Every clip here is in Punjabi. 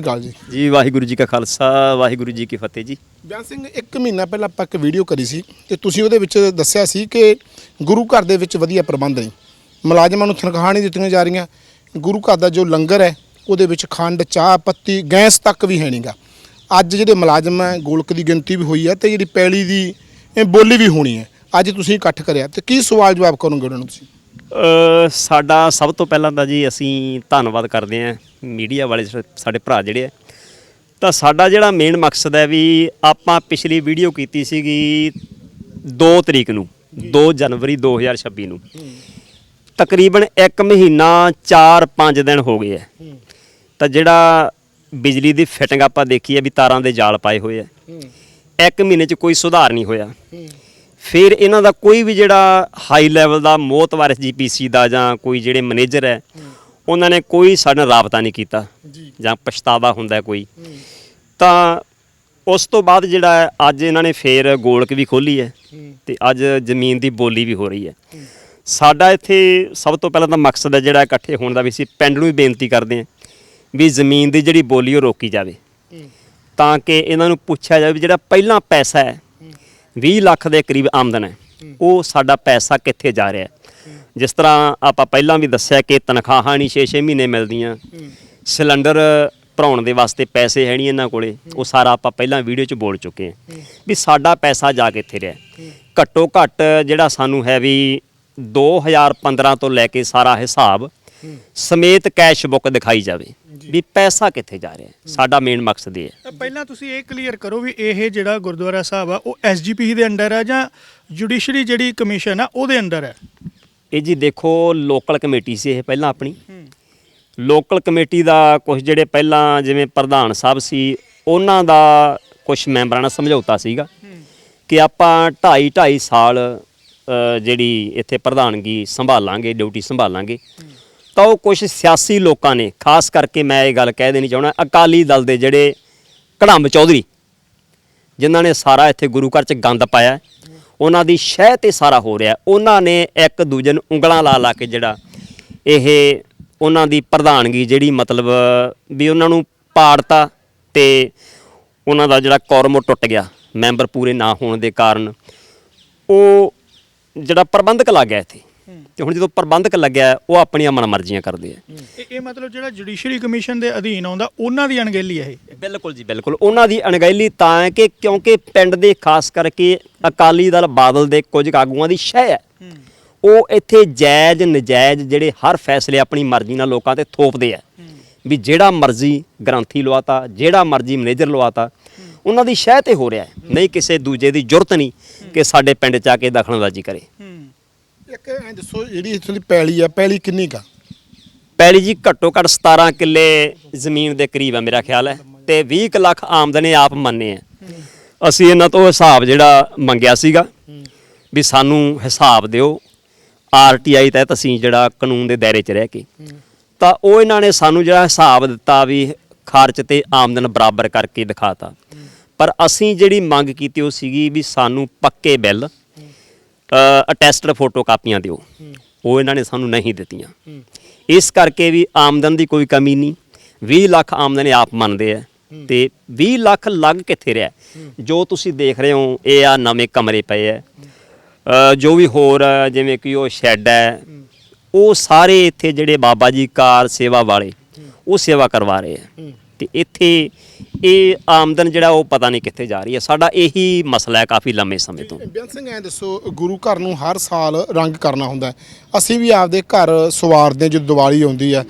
ਗੱਲ ਜੀ। ਜੀ ਵਾਹਿਗੁਰੂ ਜੀ ਕਾ ਖਾਲਸਾ ਵਾਹਿਗੁਰੂ ਜੀ ਕੀ ਫਤਿਹ ਜੀ। ਬਿਆਨ ਸਿੰਘ ਇੱਕ ਮਹੀਨਾ ਪਹਿਲਾਂ ਆਪਾਂ ਇੱਕ ਵੀਡੀਓ ਕਰੀ ਸੀ ਤੇ ਤੁਸੀਂ ਉਹਦੇ ਵਿੱਚ ਦੱਸਿਆ ਸੀ ਕਿ ਗੁਰੂ ਘਰ ਦੇ ਵਿੱਚ ਵਧੀਆ ਪ੍ਰਬੰਧ ਨਹੀਂ ਮੁਲਾਜ਼ਮਾਂ ਨੂੰ ਤਨਖਾਹਾਂ ਨਹੀਂ ਦਿੱਤੀਆਂ ਜਾ ਰਹੀਆਂ। ਗੁਰੂ ਘਰ ਦਾ ਜੋ ਲੰਗਰ ਹੈ ਉਹਦੇ ਵਿੱਚ ਖੰਡ ਚਾਹ ਪੱਤੀ ਗੈਸ ਤੱਕ ਵੀ ਹੈ ਨਹੀਂਗਾ ਅੱਜ ਜਿਹੜੇ ਮੁਲਾਜ਼ਮ ਹੈ ਗੋਲਕ ਦੀ ਗਿਣਤੀ ਵੀ ਹੋਈ ਹੈ ਤੇ ਜਿਹੜੀ ਪੈਲੀ ਦੀ ਇਹ ਬੋਲੀ ਵੀ ਹੋਣੀ ਹੈ। ਅੱਜ ਤੁਸੀਂ ਇਕੱਠ ਕਰਿਆ ਤੇ ਕੀ ਸਵਾਲ ਜਵਾਬ ਕਰੋਗੇ ਉਹਨਾਂ ਨੂੰ ਤੁਸੀਂ? ਸਾਡਾ ਸਭ ਤੋਂ ਪਹਿਲਾਂ ਤਾਂ ਜੀ ਅਸੀਂ ਧੰਨਵਾਦ ਕਰਦੇ ਹਾਂ ਮੀਡੀਆ ਵਾਲੇ ਸ- ਸਾਡੇ ਭਰਾ ਜਿਹੜੇ ਆ। ਤਾਂ ਸਾਡਾ ਜਿਹੜਾ ਮੇਨ ਮਕਸਦ ਹੈ ਵੀ ਆਪਾਂ ਪਿਛਲੀ ਵੀਡੀਓ ਕੀਤੀ ਸੀਗੀ 2 ਤਰੀਕ ਨੂੰ 2 ਜਨਵਰੀ 2026 ਨੂੰ। ਤਕਰੀਬਨ 1 ਮਹੀਨਾ 4-5 ਦਿਨ ਹੋ ਗਏ ਆ। ਤਾਂ ਜਿਹੜਾ ਬਿਜਲੀ ਦੀ ਫਿਟਿੰਗ ਆਪਾਂ ਦੇਖੀ ਹੈ ਵੀ ਤਾਰਾਂ ਦੇ ਜਾਲ ਪਾਏ ਹੋਏ ਆ। ਇੱਕ ਮਹੀਨੇ 'ਚ ਕੋਈ ਸੁਧਾਰ ਨਹੀਂ ਹੋਇਆ। ਫਿਰ ਇਹਨਾਂ ਦਾ ਕੋਈ ਵੀ ਜਿਹੜਾ ਹਾਈ ਲੈਵਲ ਦਾ ਮੋਹਤਵਾਰ ਜੀਪੀਸੀ ਦਾ ਜਾਂ ਕੋਈ ਜਿਹੜੇ ਮੈਨੇਜਰ ਹੈ। ਉਹਨਾਂ ਨੇ ਕੋਈ ਸਾਡੇ ਨਾਲ ਰਾਬਤਾ ਨਹੀਂ ਕੀਤਾ ਜੀ। ਪਛਤਾਵਾ ਹੁੰਦਾ ਕੋਈ। ਤਾਂ ਉਸ ਤੋਂ ਬਾਅਦ ਜਿਹੜਾ ਅੱਜ ਇਹਨਾਂ ਨੇ ਫੇਰ ਗੋਲਕ ਵੀ ਖੋਲੀ ਹੈ ਤੇ ਅੱਜ ਜ਼ਮੀਨ ਦੀ ਬੋਲੀ ਵੀ ਹੋ ਰਹੀ ਹੈ। ਸਾਡਾ ਇੱਥੇ ਸਭ ਤੋਂ ਪਹਿਲਾਂ ਤਾਂ ਮਕਸਦ ਹੈ ਜਿਹੜਾ ਇਕੱਠੇ ਹੋਣ ਦਾ ਵੀ ਅਸੀਂ ਪਿੰਡ ਨੂੰ ਵੀ ਬੇਨਤੀ ਕਰਦੇ ਹਾਂ ਵੀ ਜ਼ਮੀਨ ਦੀ ਜਿਹੜੀ ਬੋਲੀ ਉਹ ਰੋਕੀ ਜਾਵੇ। ਤਾਂ ਕਿ ਇਹਨਾਂ ਨੂੰ ਪੁੱਛਿਆ ਜਾਵੇ ਜਿਹੜਾ ਪਹਿਲਾਂ ਪੈਸਾ ਹੈ 20 ਲੱਖ ਦੇ ਕਰੀਬ ਆਮਦਨ ਹੈ। ਉਹ ਸਾਡਾ ਪੈਸਾ ਕਿੱਥੇ ਜਾ ਰਿਹਾ ਹੈ? ਜਿਸ ਤਰ੍ਹਾਂ ਆਪਾਂ ਪਹਿਲਾਂ ਵੀ ਦੱਸਿਆ ਕਿ ਤਨਖਾਹਾਂ ਨਹੀਂ 6-6 ਮਹੀਨੇ ਮਿਲਦੀਆਂ। ਸਿਲੰਡਰ ਭਰਾਉਣ ਦੇ ਵਾਸਤੇ ਪੈਸੇ ਹੈ ਨਹੀਂ ਇਹਨਾਂ ਕੋਲੇ। ਉਹ ਸਾਰਾ ਆਪਾਂ ਪਹਿਲਾਂ ਵੀਡੀਓ 'ਚ ਬੋਲ ਚੁੱਕੇ ਹਾਂ ਵੀ ਸਾਡਾ ਪੈਸਾ ਜਾ ਕਿੱਥੇ ਰਿਹਾ। ਘੱਟੋ ਘੱਟ ਜਿਹੜਾ ਸਾਨੂੰ ਹੈ ਵੀ 2015 ਤੋਂ ਲੈ ਕੇ ਸਾਰਾ ਹਿਸਾਬ ਸਮੇਤ ਕੈਸ਼ ਬੁੱਕ ਦਿਖਾਈ ਜਾਵੇ ਵੀ ਪੈਸਾ ਕਿੱਥੇ ਜਾ ਰਿਹਾ। ਸਾਡਾ ਮੇਨ ਮਕਸਦ ਇਹ ਹੈ। ਪਹਿਲਾਂ ਤੁਸੀਂ ਇਹ ਕਲੀਅਰ ਕਰੋ ਵੀ ਇਹ ਜਿਹੜਾ ਗੁਰਦੁਆਰਾ ਸਾਹਿਬ ਆ ਉਹ ਐਸਜੀਪੀ ਦੇ ਅੰਡਰ ਆ ਜਾਂ ਜੁਡੀਸ਼ਰੀ ਜਿਹੜੀ ਕਮਿਸ਼ਨ ਆ ਉਹਦੇ ਅੰਡਰ ਹੈ ਇਹ ਜੀ ਦੇਖੋ ਲੋਕਲ ਕਮੇਟੀ ਸੀ ਇਹ ਪਹਿਲਾਂ ਆਪਣੀ। ਲੋਕਲ ਕਮੇਟੀ ਦਾ ਕੁਝ ਜਿਹੜੇ ਪਹਿਲਾਂ ਜਿਵੇਂ ਪ੍ਰਧਾਨ ਸਾਹਿਬ ਸੀ ਉਹਨਾਂ ਦਾ ਕੁਝ ਮੈਂਬਰਾਂ ਨਾਲ ਸਮਝੌਤਾ ਸੀਗਾ ਕਿ ਆਪਾਂ 2.5 2.5 ਸਾਲ ਜਿਹੜੀ ਇੱਥੇ ਪ੍ਰਧਾਨਗੀ ਸੰਭਾਲਾਂਗੇ ਡਿਊਟੀ ਸੰਭਾਲਾਂਗੇ। ਤਾਂ ਉਹ ਕੁਝ ਸਿਆਸੀ ਲੋਕਾਂ ਨੇ ਖਾਸ ਕਰਕੇ ਮੈਂ ਇਹ ਗੱਲ ਕਹਿ ਦੇਣੀ ਚਾਹੁੰਦਾ ਅਕਾਲੀ ਦਲ ਦੇ ਜਿਹੜੇ ਕੜੰਬ ਚੌਧਰੀ ਜਿਨ੍ਹਾਂ ਨੇ ਸਾਰਾ ਇੱਥੇ ਗੁਰੂ ਘਰ ਚ ਗੰਦ ਪਾਇਆ। ਉਹਨਾਂ ਦੀ ਸ਼ਹਿ ਤੇ ਸਾਰਾ ਹੋ ਰਿਹਾ। ਉਹਨਾਂ ਨੇ ਇੱਕ ਦੂਜੇ ਨੂੰ ਉਂਗਲਾਂ ਲਾ ਲਾ ਕੇ ਜਿਹੜਾ ਇਹ ਉਹਨਾਂ ਦੀ ਪ੍ਰਧਾਨਗੀ ਜਿਹੜੀ ਮਤਲਬ ਵੀ ਉਹਨਾਂ ਨੂੰ ਪਾੜਤਾ ਤੇ ਉਹਨਾਂ ਦਾ ਜਿਹੜਾ ਕੌਰਮ ਟੁੱਟ ਗਿਆ, ਮੈਂਬਰ ਪੂਰੇ ਨਾ ਹੋਣ ਦੇ ਕਾਰਨ ਉਹ ਜਿਹੜਾ ਪ੍ਰਬੰਧਕ ਲੱਗ ਗਿਆ ਇੱਥੇ। ਤੇ ਹੁਣ ਜਦੋਂ ਪ੍ਰਬੰਧਕ ਲੱਗਿਆ ਉਹ ਆਪਣੀਆਂ ਮਨਮਰਜ਼ੀਆਂ ਕਰਦੇ ਆ। ਇਹ ਇਹ ਮਤਲਬ ਜਿਹੜਾ ਜੁਡੀਸ਼ਰੀ ਕਮਿਸ਼ਨ ਦੇ ਅਧੀਨ ਆਉਂਦਾ ਉਹਨਾਂ ਦੀ ਅਣਗਹਿਲੀ ਹੈ ਇਹ? ਬਿਲਕੁਲ ਜੀ ਬਿਲਕੁਲ। ਉਹਨਾਂ ਦੀ ਅਣਗਹਿਲੀ ਤਾਂ ਹੈ ਕਿ ਕਿਉਂਕਿ ਪਿੰਡ ਦੇ ਖਾਸ ਕਰਕੇ ਅਕਾਲੀ ਦਲ ਬਾਦਲ ਦੇ ਕੁਝ ਆਗੂਆਂ ਦੀ ਸ਼ਹਿ ਹੈ। ਉਹ ਇੱਥੇ ਜਾਇਜ਼ ਨਜਾਇਜ਼ ਜਿਹੜੇ ਹਰ ਫੈਸਲੇ ਆਪਣੀ ਮਰਜ਼ੀ ਨਾਲ ਲੋਕਾਂ ਤੇ ਥੋਪਦੇ ਆ। ਵੀ ਜਿਹੜਾ ਮਰਜ਼ੀ ਗ੍ਰੰਥੀ ਲਵਾਤਾ ਜਿਹੜਾ ਮਰਜ਼ੀ ਮੈਨੇਜਰ ਲਵਾਤਾ ਉਹਨਾਂ ਦੀ ਸ਼ਹਿ ਤੇ ਹੋ ਰਿਹਾ ਹੈ। ਨਹੀਂ ਕਿਸੇ ਦੂਜੇ ਦੀ ਜ਼ਰੂਰਤ ਨਹੀਂ ਕਿ ਸਾਡੇ ਪਿੰਡ ਚ ਆ ਕੇ ਦਖਲਅੰਦਾਜ਼ੀ ਕਰੇ। ਇੱਕ ਐਂ ਦੱਸੋ ਜਿਹੜੀ ਇੱਥੋਂ ਦੀ ਪੈਲੀ ਆ, ਪੈਲੀ ਕਿੰਨੀ ਕਾ ਪਹਿਲੀ ਜੀ ਘੱਟੋ ਘੱਟ 17 ਕਿੱਲੇ ਜ਼ਮੀਨ ਦੇ ਕਰੀਬ ਹੈ ਮੇਰਾ ਖਿਆਲ ਹੈ ਤੇ 20 ਕੁ ਲੱਖ ਆਮਦਨੀ ਆਪ ਮੰਨੇ ਆ। ਅਸੀਂ ਇਹਨਾਂ ਤੋਂ ਹਿਸਾਬ ਜਿਹੜਾ ਮੰਗਿਆ ਸੀਗਾ ਵੀ ਸਾਨੂੰ ਹਿਸਾਬ ਦਿਓ ਆਰਟੀਆਈ ਤਹਿਤ ਅਸੀਂ ਜਿਹੜਾ ਕਾਨੂੰਨ ਦੇ ਦਾਇਰੇ 'ਚ ਰਹਿ ਕੇ। ਤਾਂ ਉਹ ਇਹਨਾਂ ਨੇ ਸਾਨੂੰ ਜਿਹੜਾ ਹਿਸਾਬ ਦਿੱਤਾ ਵੀ ਖਰਚ ਤੇ ਆਮਦਨ ਬਰਾਬਰ ਕਰਕੇ ਦਿਖਾਤਾ। ਪਰ ਅਸੀਂ ਜਿਹੜੀ ਮੰਗ ਕੀਤੀ ਉਹ ਸੀਗੀ ਵੀ ਸਾਨੂੰ ਪੱਕੇ ਬਿੱਲ ਅਟੈਸਟਡ ਫੋਟੋ ਕਾਪੀਆਂ ਦਿਓ। ਉਹ ਇਹਨਾਂ ਨੇ ਸਾਨੂੰ ਨਹੀਂ ਦਿੱਤੀਆਂ। ਇਸ ਕਰਕੇ ਵੀ ਆਮਦਨ ਦੀ ਕੋਈ ਕਮੀ ਨਹੀਂ। 20 ਲੱਖ ਆਮਦਨ ਆਪ ਮੰਨਦੇ ਆ। ਤੇ 20 ਲੱਖ ਲੱਗ ਕਿੱਥੇ ਰਿਹਾ? ਜੋ ਤੁਸੀਂ ਦੇਖ ਰਹੇ ਹੋ, ਇਹ ਆ ਨਵੇਂ ਕਮਰੇ ਪਏ ਆ। ਜੋ ਵੀ ਹੋਰ ਜਿਵੇਂ ਕਿ ਉਹ ਸ਼ੈੱਡ ਹੈ, ਉਹ ਸਾਰੇ ਇੱਥੇ ਜਿਹੜੇ ਬਾਬਾ ਜੀ ਕਾਰ ਸੇਵਾ ਵਾਲੇ, ਉਹ ਸੇਵਾ ਕਰਵਾ ਰਹੇ ਆ। ਤੇ ਇੱਥੇ ਇਹ ਆਮਦਨ ਜਿਹੜਾ ਉਹ ਪਤਾ ਨਹੀਂ ਕਿੱਥੇ ਜਾ ਰਹੀ ਹੈ। ਸਾਡਾ ਇਹੀ ਮਸਲਾ ਹੈ ਕਾਫੀ ਲੰਮੇ ਸਮੇਂ ਤੋਂ। ਬਿਆਨ ਸਿੰਘ ਐਂ ਦੱਸੋ ਗੁਰੂ ਘਰ ਨੂੰ ਹਰ ਸਾਲ ਰੰਗ ਕਰਨਾ ਹੁੰਦਾ। ਅਸੀਂ ਵੀ ਆਪਦੇ ਘਰ ਸਵਾਰਦੇ ਜਦੋਂ ਦੀਵਾਲੀ ਆਉਂਦੀ ਹੈ।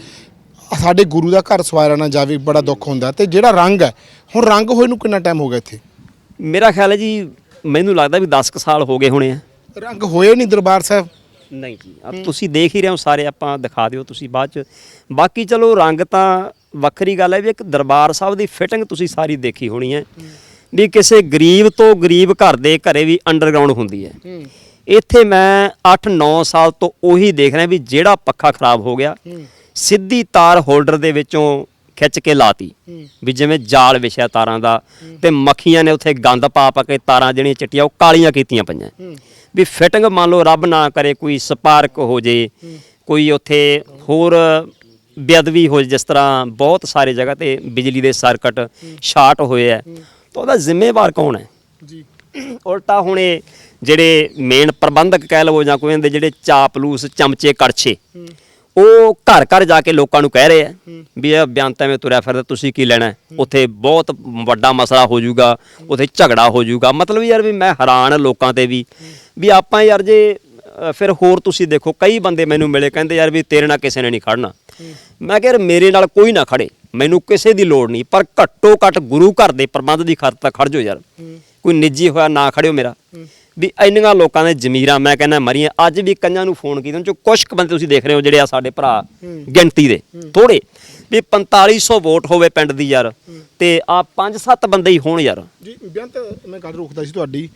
ਸਾਡੇ ਗੁਰੂ ਦਾ ਘਰ ਸਵਾਰਿਆ ਨਾ ਜਾਵੇ ਬੜਾ ਦੁੱਖ ਹੁੰਦਾ ਤੇ ਜਿਹੜਾ ਰੰਗ ਹੈ ਹੁਣ ਰੰਗ ਹੋਏ ਨੂੰ ਕਿੰਨਾ ਟਾਈਮ ਹੋ ਗਿਆ ਇੱਥੇ? ਮੇਰਾ ਖਿਆਲ ਹੈ ਜੀ ਮੈਨੂੰ ਲੱਗਦਾ ਵੀ 10 ਕੁ ਸਾਲ ਹੋ ਗਏ ਹੋਣੇ ਆ। ਰੰਗ ਹੋਏ ਨਹੀਂ ਦਰਬਾਰ ਸਾਹਿਬ? ਨਹੀਂ ਜੀ ਤੁਸੀਂ ਦੇਖ ਹੀ ਰਹੇ ਹੋ ਸਾਰੇ ਆਪਾਂ ਦਿਖਾ ਦਿਓ ਤੁਸੀਂ ਬਾਅਦ ਚ। ਬਾਕੀ ਚਲੋ ਰੰਗ ਤਾਂ ਵੱਖਰੀ ਗੱਲ ਹੈ ਵੀ ਇੱਕ ਦਰਬਾਰ ਸਾਹਿਬ ਦੀ ਫਿਟਿੰਗ ਤੁਸੀਂ ਸਾਰੀ ਦੇਖੀ ਹੋਣੀ ਹੈ ਵੀ ਕਿਸੇ ਗਰੀਬ ਤੋਂ ਗਰੀਬ ਘਰ ਦੇ ਘਰੇ ਵੀ ਅੰਡਰਗਰਾਉਂਡ ਹੁੰਦੀ ਹੈ। ਇੱਥੇ ਮੈਂ 8-9 ਸਾਲ ਤੋਂ ਉਹੀ ਦੇਖ ਰਿਹਾ ਵੀ ਜਿਹੜਾ ਪੱਖਾ ਖਰਾਬ ਹੋ ਗਿਆ ਸਿੱਧੀ ਤਾਰ ਹੋਲਡਰ ਦੇ ਵਿੱਚੋਂ ਖਿੱਚ ਕੇ ਲਾਤੀ। ਵੀ ਜਿਵੇਂ ਜਾਲ ਵਿਛਿਆ ਤਾਰਾਂ ਦਾ ਤੇ ਮੱਖੀਆਂ ਨੇ ਉੱਥੇ ਗੰਦ ਪਾ ਪਾ ਕੇ ਤਾਰਾਂ ਜਿਹੜੀਆਂ ਚਿੱਟੀਆਂ ਉਹ ਕਾਲੀਆਂ ਕੀਤੀਆਂ ਪਈਆਂ। ਵੀ ਫਿਟਿੰਗ ਮੰਨ ਲਓ ਰੱਬ ਨਾ ਕਰੇ ਕੋਈ ਸਪਾਰਕ ਹੋ ਜੇ ਕੋਈ ਉੱਥੇ ਹੋਰ ਬੇਅਦਬੀ ਹੋਈ ਜਿਸ ਤਰ੍ਹਾਂ ਬਹੁਤ ਸਾਰੇ ਜਗ੍ਹਾ ਤੇ ਬਿਜਲੀ ਦੇ ਸਰਕਟ ਸ਼ਾਰਟ ਹੋਏ ਆ। ਤਾਂ ਉਹਦਾ ਜ਼ਿੰਮੇਵਾਰ ਕੌਣ ਹੈ? ਜੀ। ਉਲਟਾ ਹੁਣ ਇਹ ਜਿਹੜੇ ਮੇਨ ਪ੍ਰਬੰਧਕ ਕਹਿ ਲਵੋ ਜਾਂ ਕੋਈ ਇਹਦੇ ਜਿਹੜੇ ਚਾਪਲੂਸ ਚਮਚੇ ਕੜਛੇ ਉਹ ਘਰ ਘਰ ਜਾ ਕੇ ਲੋਕਾਂ ਨੂੰ ਕਹਿ ਰਹੇ ਆ ਵੀ ਇਹ ਬਿਆਨ ਤਾਂ ਐਵੇਂ ਤੁਰਿਆ ਫਿਰਦਾ ਤੁਸੀਂ ਕੀ ਲੈਣਾ? ਹੈ? ਉੱਥੇ ਬਹੁਤ ਵੱਡਾ ਮਸਲਾ ਹੋ ਜਾਊਗਾ ਉੱਥੇ ਝਗੜਾ ਹੋ ਜਾਊਗਾ। ਮਤਲਬ ਯਾਰ ਵੀ ਮੈਂ ਹੈਰਾਨ ਲੋਕਾਂ ਤੇ ਵੀ। ਵੀ ਆਪਾਂ ਯਾਰ ਜੇ ਫਿਰ ਹੋਰ ਤੁਸੀਂ ਦੇਖੋ ਕਈ ਬੰਦੇ ਮੈਨੂੰ ਮਿਲੇ ਕਹਿੰਦੇ ਯਾਰ ਵੀ ਤੇਰੇ ਨਾਲ ਕਿਸੇ ਨੇ ਨਹੀਂ ਖੜਨਾ। ਮੈਂ ਕਿਹਾ ਯਾਰ ਮੇਰੇ ਨਾਲ ਕੋਈ ਨਾ ਖੜੇ, ਮੈਨੂੰ ਕਿਸੇ ਦੀ ਲੋੜ ਨਹੀਂ, ਪਰ ਘੱਟੋ ਘੱਟ ਗੁਰੂ ਘਰ ਦੇ ਪ੍ਰਬੰਧ ਦੀ ਖਾਤਰ ਖੜ ਜਾਓ ਯਾਰ। ਕੋਈ ਨਿੱਜੀ ਹੋਇਆ ਨਾ ਖੜਿਓ ਮੇਰਾ। ਵੀ ਇੰਨੀਆਂ ਲੋਕਾਂ ਦੇ ਜ਼ਮੀਰਾਂ ਮੈਂ ਕਹਿੰਦਾ ਮਰੀਆਂ, ਅੱਜ ਵੀ ਕੰਨਾਂ ਨੂੰ ਫੋਨ ਕੀਤਾ ਉਹਨਾਂ ਕੁਝ ਕੁ ਬੰਦੇ ਤੁਸੀਂ ਦੇਖ ਰਹੇ ਹੋ ਜਿਹੜੇ ਆ ਸਾਡੇ ਭਰਾ ਗਿਣਤੀ ਦੇ ਥੋੜੇ ਵੀ 4500 ਵੋਟ ਹੋਵੇ ਪਿੰਡ ਦੀ ਯਾਰ, ਤੇ ਆ 5-7 ਬੰਦੇ ਹੀ ਹੋਣ ਯਾਰ। ਜੀ, ਬੇਅੰਤ, ਮੈਂ ਗੱਲ ਰੋਕਦਾ ਸੀ ਤੁਹਾਡੀ